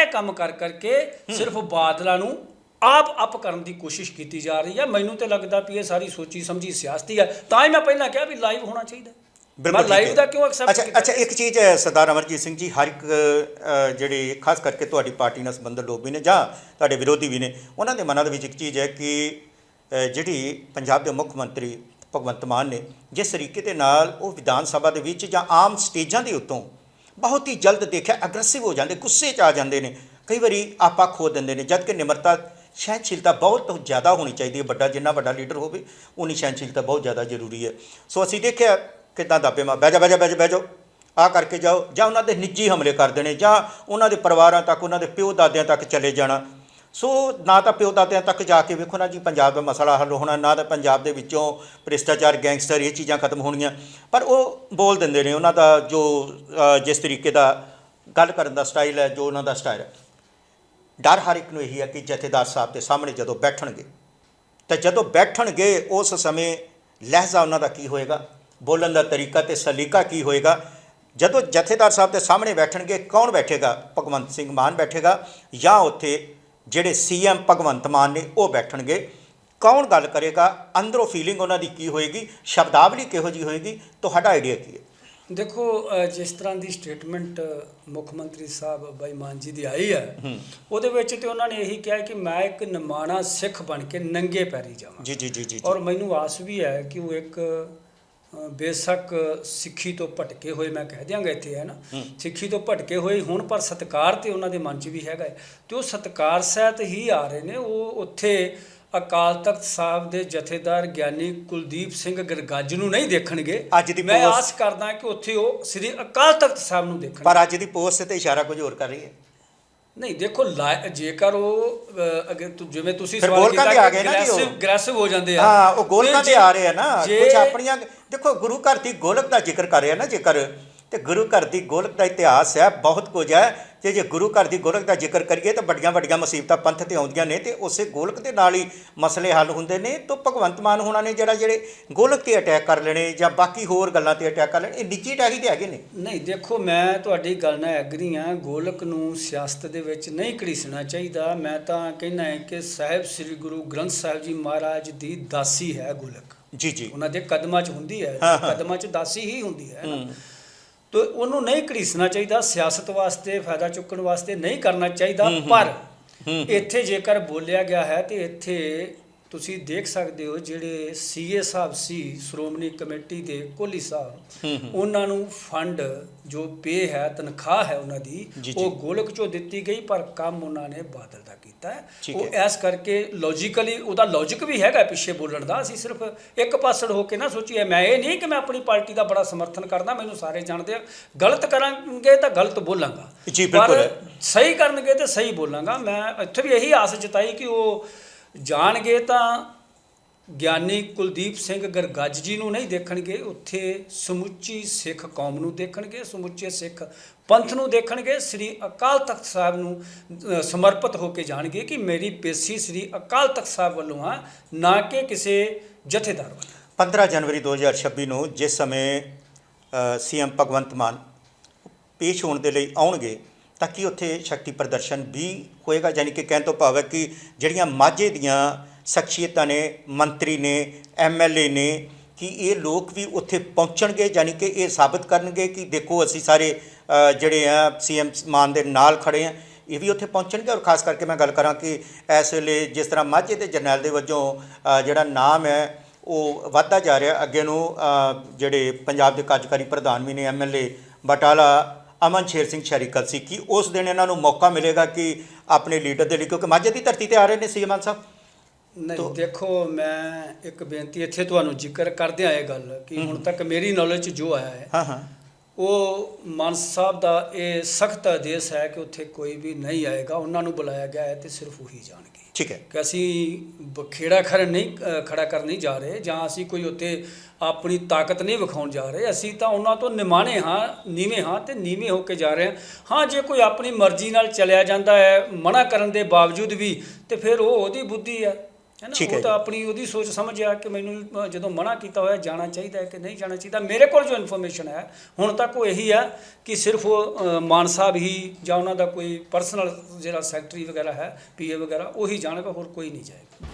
ਇਹ ਕੰਮ ਕਰ ਕਰਕੇ ਸਿਰਫ ਬਾਦਲਾਂ ਨੂੰ ਆਪ ਅਪ ਕਰਨ ਦੀ ਕੋਸ਼ਿਸ਼ ਕੀਤੀ ਜਾ ਰਹੀ ਹੈ। ਮੈਨੂੰ ਤੇ ਲੱਗਦਾ ਵੀ ਇਹ ਸਾਰੀ ਸੋਚੀ ਸਮਝੀ ਸਿਆਸਤੀ ਹੈ। ਤਾਂ ਹੀ ਮੈਂ ਪਹਿਲਾਂ ਕਿਹਾ ਵੀ ਲਾਈਵ ਹੋਣਾ ਚਾਹੀਦਾ ਲਾਈਵ ਹੈ। ਦਾ ਕਿਉਂ ਐਕਸੈਪਟ ਅੱਛਾ ਅੱਛਾ ਇੱਕ ਚੀਜ਼ ਹੈ ਸਰਦਾਰ ਅਮਰਜੀਤ ਸਿੰਘ ਜੀ ਹਰ ਇੱਕ ਜਿਹੜੇ ਖਾਸ ਕਰਕੇ ਤੁਹਾਡੀ ਪਾਰਟੀ ਨਾਲ ਸੰਬੰਧਿਤ ਲੋਕ ਵੀ ਨੇ ਜਾਂ ਤੁਹਾਡੇ ਵਿਰੋਧੀ ਵੀ ਨੇ ਉਹਨਾਂ ਦੇ ਮਨਾਂ ਦੇ ਵਿੱਚ ਇੱਕ ਚੀਜ਼ ਹੈ ਕਿ ਜਿਹੜੀ ਪੰਜਾਬ ਦੇ ਮੁੱਖ ਮੰਤਰੀ ਭਗਵੰਤ ਮਾਨ ਨੇ ਜਿਸ ਤਰੀਕੇ ਦੇ ਨਾਲ ਉਹ ਵਿਧਾਨ ਸਭਾ ਦੇ ਵਿੱਚ ਜਾਂ ਆਮ ਸਟੇਜਾਂ ਦੇ ਉੱਤੋਂ ਬਹੁਤ ਹੀ ਜਲਦ ਦੇਖਿਆ ਅਗਰੈਸਿਵ ਹੋ ਜਾਂਦੇ ਗੁੱਸੇ 'ਚ ਆ ਜਾਂਦੇ ਨੇ। ਕਈ ਵਾਰੀ ਆਪਾ ਖੋ ਦਿੰਦੇ ਨੇ ਜਦ ਕਿ ਨਿਮਰਤਾ ਸਹਿਣਸ਼ੀਲਤਾ ਬਹੁਤ ਜ਼ਿਆਦਾ ਹੋਣੀ ਚਾਹੀਦੀ ਹੈ ਵੱਡਾ ਜਿੰਨਾ ਵੱਡਾ ਲੀਡਰ ਹੋਵੇ ਉਨੀ ਸਹਿਣਸ਼ੀਲਤਾ ਬਹੁਤ ਜ਼ਿਆਦਾ ਜ਼ਰੂਰੀ ਹੈ। ਸੋ ਅਸੀਂ ਦੇਖਿਆ ਕਿੱਦਾਂ ਦਾਬੇ ਮਾ ਬਹਿ ਜਾ ਬਹਿ ਜਾ ਬਹਿ ਜਾ, ਬਹਿ ਜਾਓ ਆ ਕਰਕੇ ਜਾਓ। ਜਾਂ ਉਹਨਾਂ ਦੇ ਨਿੱਜੀ ਹਮਲੇ ਕਰਦੇ ਨੇ ਜਾਂ ਉਹਨਾਂ ਦੇ ਪਰਿਵਾਰਾਂ ਤੱਕ, ਉਹਨਾਂ ਦੇ ਪਿਓ ਦਾਦਿਆਂ ਤੱਕ ਚਲੇ ਜਾਣਾ। ਸੋ ਨਾ ਤਾਂ ਪਿਓ ਦਾਦਿਆਂ ਤੱਕ ਜਾ ਕੇ ਵੇਖੋ ਨਾ ਜੀ, ਪੰਜਾਬ ਦਾ ਮਸਲਾ ਹੱਲ ਹੋਣਾ, ਨਾ ਤਾਂ ਪੰਜਾਬ ਦੇ ਵਿੱਚੋਂ ਭ੍ਰਿਸ਼ਟਾਚਾਰ, ਗੈਂਗਸਟਰ ਇਹ ਚੀਜ਼ਾਂ ਖਤਮ ਹੋਣੀਆਂ ਪਰ ਉਹ ਬੋਲ ਦਿੰਦੇ ਨੇ, ਉਹਨਾਂ ਦਾ ਜੋ ਜਿਸ ਤਰੀਕੇ ਦਾ ਗੱਲ ਕਰਨ ਦਾ ਸਟਾਈਲ ਹੈ, ਜੋ ਉਹਨਾਂ ਦਾ ਸਟਾਈਲ ਹੈ। ਡਰ ਹਰ ਇੱਕ ਨੂੰ ਇਹੀ ਹੈ ਕਿ ਜਥੇਦਾਰ ਸਾਹਿਬ ਦੇ ਸਾਹਮਣੇ ਜਦੋਂ ਬੈਠਣਗੇ, ਤਾਂ ਜਦੋਂ ਬੈਠਣਗੇ, ਉਸ ਸਮੇਂ ਲਹਿਜ਼ਾ ਉਹਨਾਂ ਦਾ ਕੀ ਹੋਏਗਾ? ਬੋਲਣ ਦਾ ਤਰੀਕਾ ਤੇ ਸਲੀਕਾ ਕੀ ਹੋਏਗਾ? ਜਦੋਂ ਜਥੇਦਾਰ ਸਾਹਿਬ ਦੇ ਸਾਹਮਣੇ ਬੈਠਣਗੇ ਕੌਣ ਬੈਠੇਗਾ? ਭਗਵੰਤ ਸਿੰਘ ਮਾਨ ਬੈਠੇਗਾ ਜਾਂ ਉੱਥੇ ਜਿਹੜੇ ਸੀਐਮ ਭਗਵੰਤ ਮਾਨ ਨੇ ਉਹ ਬੈਠਣਗੇ। ਕੌਣ ਗੱਲ ਕਰੇਗਾ? ਅੰਦਰੋਂ ਫੀਲਿੰਗ ਉਹਨਾਂ ਦੀ ਕੀ ਹੋਏਗੀ? ਸ਼ਬਦਾਵਲੀ ਕਿਹੋ ਜੀ ਹੋਏਗੀ? ਤੁਹਾਡਾ ਆਈਡੀਆ ਕੀ ਹੈ? ਦੇਖੋ ਜਿਸ ਤਰ੍ਹਾਂ ਦੀ ਸਟੇਟਮੈਂਟ ਮੁੱਖ ਮੰਤਰੀ ਸਾਹਿਬ ਬਾਈ ਮਾਨ ਜੀ ਦੀ ਆਈ ਹੈ ਉਹਦੇ ਵਿੱਚ ਤੇ ਉਹਨਾਂ ਨੇ ਇਹੀ ਕਿਹਾ ਕਿ ਮੈਂ ਇੱਕ ਨਿਮਾਣਾ ਸਿੱਖ ਬਣ ਕੇ ਨੰਗੇ ਪੈਰੀ ਜਾਵਾਂ। ਜੀ ਜੀ ਜੀ ਜੀ। ਔਰ ਮੈਨੂੰ ਆਸ ਵੀ ਹੈ ਕਿ ਉਹ ਇੱਕ ਬੇਸ਼ੱਕ ਸਿੱਖੀ ਤੋਂ ਭਟਕੇ ਹੋਏ ਮੈਂ ਕਹਿ ਦਿਆਂਗਾ ਇੱਥੇ ਹੈ ਨਾ? ਸਿੱਖੀ ਤੋਂ ਭਟਕੇ ਹੋਏ ਹੁਣ ਪਰ ਸਤਕਾਰ ਤੇ ਉਹਨਾਂ ਦੇ ਮਨ 'ਚ ਵੀ ਹੈਗਾ। ਤੇ ਉਹ ਸਤਕਾਰ ਸਹਿਤ ਹੀ ਆ ਰਹੇ ਨੇ। ਉਹ ਉੱਥੇ ਅਕਾਲ ਤਖਤ ਸਾਹਿਬ ਦੇ ਜਥੇਦਾਰ ਗਿਆਨੀ ਕੁਲਦੀਪ ਸਿੰਘ ਗਰਗੱਜ ਨੂੰ ਨਹੀਂ ਦੇਖਣਗੇ। ਅੱਜ ਦੀ ਮੈਂ ਆਸ ਕਰਦਾ ਕਿ ਉੱਥੇ ਉਹ ਸ੍ਰੀ ਅਕਾਲ ਤਖਤ ਸਾਹਿਬ ਨੂੰ ਦੇਖਣਗੇ। ਪਰ ਅੱਜ ਦੀ ਪੋਸਟ ਤੇ ਇਸ਼ਾਰਾ ਕੁਝ ਹੋਰ ਕਰ ਰਹੀ ਹੈ। ਨਹੀਂ ਦੇਖੋ ਜੇਕਰ ਉਹ ਅਗਰ ਤੁ- ਜਿਵੇਂ ਤੁਸੀਂ ਸਵਾਲ ਕੀਤਾ ਕਿ aggressive- aggressive ਹੋ ਜਾਂਦੇ ਆ। ਹਾਂ ਉਹ ਗੋਲਕਾਂ ਤੇ ਆ ਰਹੇ ਆ ਨਾ। ਕੁਝ ਆਪਣੀਆਂ ਦੇਖੋ ਗੁਰੂ ਘਰ ਦੀ ਗੋਲਕ ਦਾ ਜ਼ਿਕਰ ਕਰ ਰਿਹਾ ਨਾ ਜੇਕਰ ਤੇ ਗੁਰੂ ਘਰ ਦੀ ਗੋਲਕ ਦਾ ਇਤਿਹਾਸ ਹੈ ਬਹੁਤ ਕੁਝ ਹੈ। ਤੇ ਜੇ ਗੁਰੂ ਘਰ ਦੀ ਗੋਲਕ ਦਾ ਜ਼ਿਕਰ ਕਰੀਏ ਤਾਂ ਵੱਡੀਆਂ ਵੱਡੀਆਂ ਮੁਸੀਬਤਾਂ ਪੰਥ ਤੇ ਆਉਂਦੀਆਂ ਨੇ ਤੇ ਉਸੇ ਗੋਲਕ ਦੇ ਨਾਲ ਹੀ ਮਸਲੇ ਹੱਲ ਹੁੰਦੇ ਨੇ। ਤਾਂ ਭਗਵੰਤ ਮਾਨ ਹੋਣਾ ਨੇ ਜਿਹੜਾ ਜਿਹੜੇ ਗੋਲਕ ਤੇ ਅਟੈਕ ਕਰ ਲੈਣੇ ਜਾਂ ਬਾਕੀ ਹੋਰ ਗੱਲਾਂ ਤੇ ਅਟੈਕ ਕਰ ਲੈਣੇ ਇਹ ਨਿੱਜੀ ਅਟੈਕ ਹੀ ਤੇ ਹੈਗੇ ਨੇ। ਨਹੀਂ ਦੇਖੋ ਮੈਂ ਤੁਹਾਡੀ ਗੱਲ ਨਾਲ ਐਗਰੀ ਹਾਂ। ਗੋਲਕ ਨੂੰ ਸਿਆਸਤ ਦੇ ਵਿੱਚ ਨਹੀਂ ਘੜੀਸਣਾ ਚਾਹੀਦਾ। ਮੈਂ ਤਾਂ ਕਹਿੰਦਾ ਹਾਂ ਕਿ ਸਾਹਿਬ ਸ੍ਰੀ ਗੁਰੂ ਗ੍ਰੰਥ ਸਾਹਿਬ ਜੀ ਮਹਾਰਾਜ ਦੀ ਦਾਸੀ ਹੈ ਗੋਲਕ। ਜੀ ਜੀ। ਉਹਨਾਂ ਦੇ ਕਦਮਾਂ 'ਚ ਹੁੰਦੀ ਹਾਂ। ਕਦਮਾਂ 'ਚ ਦਾਸੀ ਹੀ ਹੁੰਦੀ ਹੈ ਨਾ। ਤੋ ਉਹਨੂੰ ਨਹੀਂ ਘੜੀਸਣਾ ਚਾਹੀਦਾ ਸਿਆਸਤ ਵਾਸਤੇ ਫਾਇਦਾ ਚੁੱਕਣ ਵਾਸਤੇ ਨਹੀਂ ਕਰਨਾ ਚਾਹੀਦਾ ਪਰ। ਇੱਥੇ ਜੇਕਰ ਬੋਲਿਆ ਗਿਆ ਹੈ ਤੇ ਇੱਥੇ ਤੁਸੀਂ ਦੇਖ ਸਕਦੇ ਹੋ ਜਿਹੜੇ ਸੀਏ ਸਾਹਿਬ ਸੀ ਸ਼੍ਰੋਮਣੀ ਕਮੇਟੀ ਦੇ ਕੋਹਲੀ ਸਾਹਿਬ ਉਹਨਾਂ ਨੂੰ ਫੰਡ ਜੋ ਪੇ ਹੈ ਤਨਖਾਹ ਹੈ ਉਹਨਾਂ ਦੀ। ਉਹ ਗੋਲਕ ਚੋਂ ਦਿੱਤੀ ਗਈ ਪਰ ਕੰਮ ਉਹਨਾਂ ਨੇ ਬਾਦਲ ਦਾ ਕੀਤਾ ਉਹ। ਇਸ ਕਰਕੇ ਲੌਜੀਕਲੀ ਉਹਦਾ ਲੌਜੀਕ ਵੀ ਹੈਗਾ ਪਿੱਛੇ ਬੋਲਣ ਦਾ ਅਸੀਂ ਸਿਰਫ ਇੱਕ ਪਾਸੜ ਹੋ ਕੇ ਨਾ ਸੋਚੀਏ ਮੈਂ ਇਹ ਨਹੀਂ ਕਿ ਮੈਂ ਆਪਣੀ ਪਾਰਟੀ ਦਾ ਬੜਾ ਸਮਰਥਨ ਕਰਦਾ ਮੈਨੂੰ ਸਾਰੇ ਜਾਣਦੇ ਆ ਗਲਤ ਕਰਾਂਗੇ ਤਾਂ ਗਲਤ ਬੋਲਾਂਗਾ ਜੀ, ਬਿਲਕੁਲ। ਪਰ ਸਹੀ ਕਰਨਗੇ ਤੇ ਸਹੀ ਬੋਲਾਂਗਾ ਮੈਂ ਇੱਥੇ ਵੀ ਇਹੀ ਆਸ ਜਤਾਈ ਕਿ ਉਹ ਜਾਣਗੇ ਤਾਂ ਗਿਆਨੀ ਕੁਲਦੀਪ ਸਿੰਘ ਗਰਗੱਜ ਜੀ ਨੂੰ ਨਹੀਂ ਦੇਖਣਗੇ, ਉੱਥੇ ਸਮੁੱਚੀ ਸਿੱਖ ਕੌਮ ਨੂੰ ਦੇਖਣਗੇ, ਸਮੁੱਚੇ ਸਿੱਖ ਪੰਥ ਨੂੰ ਦੇਖਣਗੇ, ਸ੍ਰੀ ਅਕਾਲ ਤਖਤ ਸਾਹਿਬ ਨੂੰ ਸਮਰਪਿਤ ਹੋ ਕੇ ਜਾਣਗੇ ਕਿ ਮੇਰੀ ਪੇਸ਼ੀ ਸ੍ਰੀ ਅਕਾਲ ਤਖਤ ਸਾਹਿਬ ਵੱਲੋਂ ਆ, ਨਾ ਕਿ ਕਿਸੇ ਜਥੇਦਾਰ ਵੱਲੋਂ। 15 ਜਨਵਰੀ 2026 ਨੂੰ ਜਿਸ ਸਮੇਂ ਸੀਐਮ ਭਗਵੰਤ ਮਾਨ ਪੇਸ਼ ਹੋਣ ਦੇ ਲਈ ਆਉਣਗੇ ਤਾਂ ਕਿ ਉੱਥੇ ਸ਼ਕਤੀ ਪ੍ਰਦਰਸ਼ਨ ਵੀ ਹੋਏਗਾ? ਯਾਨੀ ਕਿ ਕਹਿਣ ਤੋਂ ਭਾਵ ਹੈ ਕਿ ਜਿਹੜੀਆਂ ਮਾਝੇ ਦੀਆਂ ਸ਼ਖਸੀਅਤਾਂ ਨੇ, ਮੰਤਰੀ ਨੇ ਐਮਐਲਏ ਨੇ, ਕਿ ਇਹ ਲੋਕ ਵੀ ਉੱਥੇ ਪਹੁੰਚਣਗੇ? ਯਾਨੀ ਕਿ ਇਹ ਸਾਬਤ ਕਰਨਗੇ ਕਿ ਦੇਖੋ ਅਸੀਂ ਸਾਰੇ ਜਿਹੜੇ ਆ ਸੀਐਮ ਮਾਨ ਦੇ ਨਾਲ ਖੜੇ ਆ, ਇਹ ਵੀ ਉੱਥੇ ਪਹੁੰਚਣਗੇ? ਔਰ ਖਾਸ ਕਰਕੇ ਮੈਂ ਗੱਲ ਕਰਾਂ ਕਿ ਇਸ ਵੇਲੇ ਜਿਸ ਤਰ੍ਹਾਂ ਮਾਝੇ ਦੇ ਜਰਨੈਲ ਦੇ ਵਜੋਂ ਜਿਹੜਾ ਨਾਮ ਹੈ, ਉਹ ਵੱਧਦਾ ਜਾ ਰਿਹਾ। ਅੱਗੇ ਨੂੰ ਜਿਹੜੇ ਪੰਜਾਬ ਦੇ ਕਾਰਜਕਾਰੀ ਪ੍ਰਧਾਨ ਵੀ ਨੇ ਐਮਐਲਏ ਬਟਾਲਾ ਅਮਨ ਸ਼ੇਰ ਸਿੰਘ ਸ਼ਰੀਕਲ ਸੀ ਕਿ ਉਸ ਦਿਨ ਇਹਨਾਂ ਨੂੰ ਮੌਕਾ ਮਿਲੇਗਾ ਕਿ ਆਪਣੇ ਲੀਡਰ ਦੇ ਲਈ ਕਿਉਂਕਿ ਮਾਝੇ ਦੀ ਧਰਤੀ ਤੇ ਆ ਰਹੇ ਨੇ ਮਾਨ ਸਾਹਿਬ। ਨਹੀਂ ਦੇਖੋ ਮੈਂ ਇੱਕ ਬੇਨਤੀ ਇੱਥੇ ਤੁਹਾਨੂੰ ਜ਼ਿਕਰ ਕਰਦਿਆਂ ਇਹ ਗੱਲ ਕਿ ਹੁਣ ਤੱਕ ਮੇਰੀ ਨੌਲੇਜ 'ਚ ਜੋ ਆਇਆ ਹੈ ਹਾਂ ਹਾਂ। ਉਹ ਮਾਨ ਸਾਹਿਬ ਦਾ ਇਹ ਸਖਤ ਆਦੇਸ਼ ਹੈ ਕਿ ਉੱਥੇ ਕੋਈ ਵੀ ਨਹੀਂ ਆਏਗਾ। ਉਹਨਾਂ ਨੂੰ ਬੁਲਾਇਆ ਗਿਆ ਹੈ ਤੇ ਸਿਰਫ ਉਹੀ ਜਾਣਗੇ। ਠੀਕ ਹੈ। ਕਿ ਅਸੀਂ ਬਖੇੜਾ ਖੜ ਨਹੀਂ ਅ, ਖੜਾ ਕਰਨ ਨਹੀਂ ਜਾ ਰਹੇ ਜਾਂ ਅਸੀਂ ਕੋਈ ਉੱਤੇ ਆਪਣੀ ਤਾਕਤ ਨਹੀਂ ਵਿਖਾਉਣ ਜਾ ਰਹੇ ਅਸੀਂ ਤਾਂ ਉਹਨਾਂ ਤੋਂ ਨਿਮਾਣੇ ਹਾਂ ਨੀਵੇਂ ਹਾਂ ਤੇ ਨੀਵੇਂ ਹੋ ਕੇ ਜਾ ਰਹੇ ਹਾਂ। ਹਾਂ ਜੇ ਕੋਈ ਆਪਣੀ ਮਰਜ਼ੀ ਨਾਲ ਚਲਿਆ ਜਾਂਦਾ ਹੈ ਮਨਾ ਕਰਨ ਦੇ ਬਾਵਜੂਦ ਵੀ ਤੇ ਫਿਰ ਉਹ ਉਹਦੀ ਬੁੱਧੀ ਹੈ। ਹੈ ਨਾ ਠੀਕ ਹੈ ਉਹ ਜੀ। ਤਾਂ ਆਪਣੀ ਉਹਦੀ ਸੋਚ ਸਮਝਿਆ ਕਿ ਮੈਨੂੰ ਅ, ਜਦੋਂ ਮਨਾ ਕੀਤਾ ਹੋਇਆ ਜਾਣਾ ਚਾਹੀਦਾ ਹੈ ਕਿ ਨਹੀਂ ਜਾਣਾ ਚਾਹੀਦਾ ਮੇਰੇ ਕੋਲ ਜੋ ਇਨਫੋਰਮੇਸ਼ਨ ਹੈ ਹੁਣ ਤੱਕ ਉਹ ਇਹੀ ਹੈ ਕਿ ਸਿਰਫ ਉਹ ਅ, ਮਾਨ ਸਾਹਿਬ ਹੀ ਜਾਂ ਉਹਨਾਂ ਦਾ ਕੋਈ ਪਰਸਨਲ ਜਿਹੜਾ ਸੈਕਟਰੀ ਵਗੈਰਾ ਹੈ ਪੀਏ ਵਗੈਰਾ ਉਹੀ ਜਾਣਗਾ ਹੋਰ ਕੋਈ ਨਹੀਂ ਜਾਏਗਾ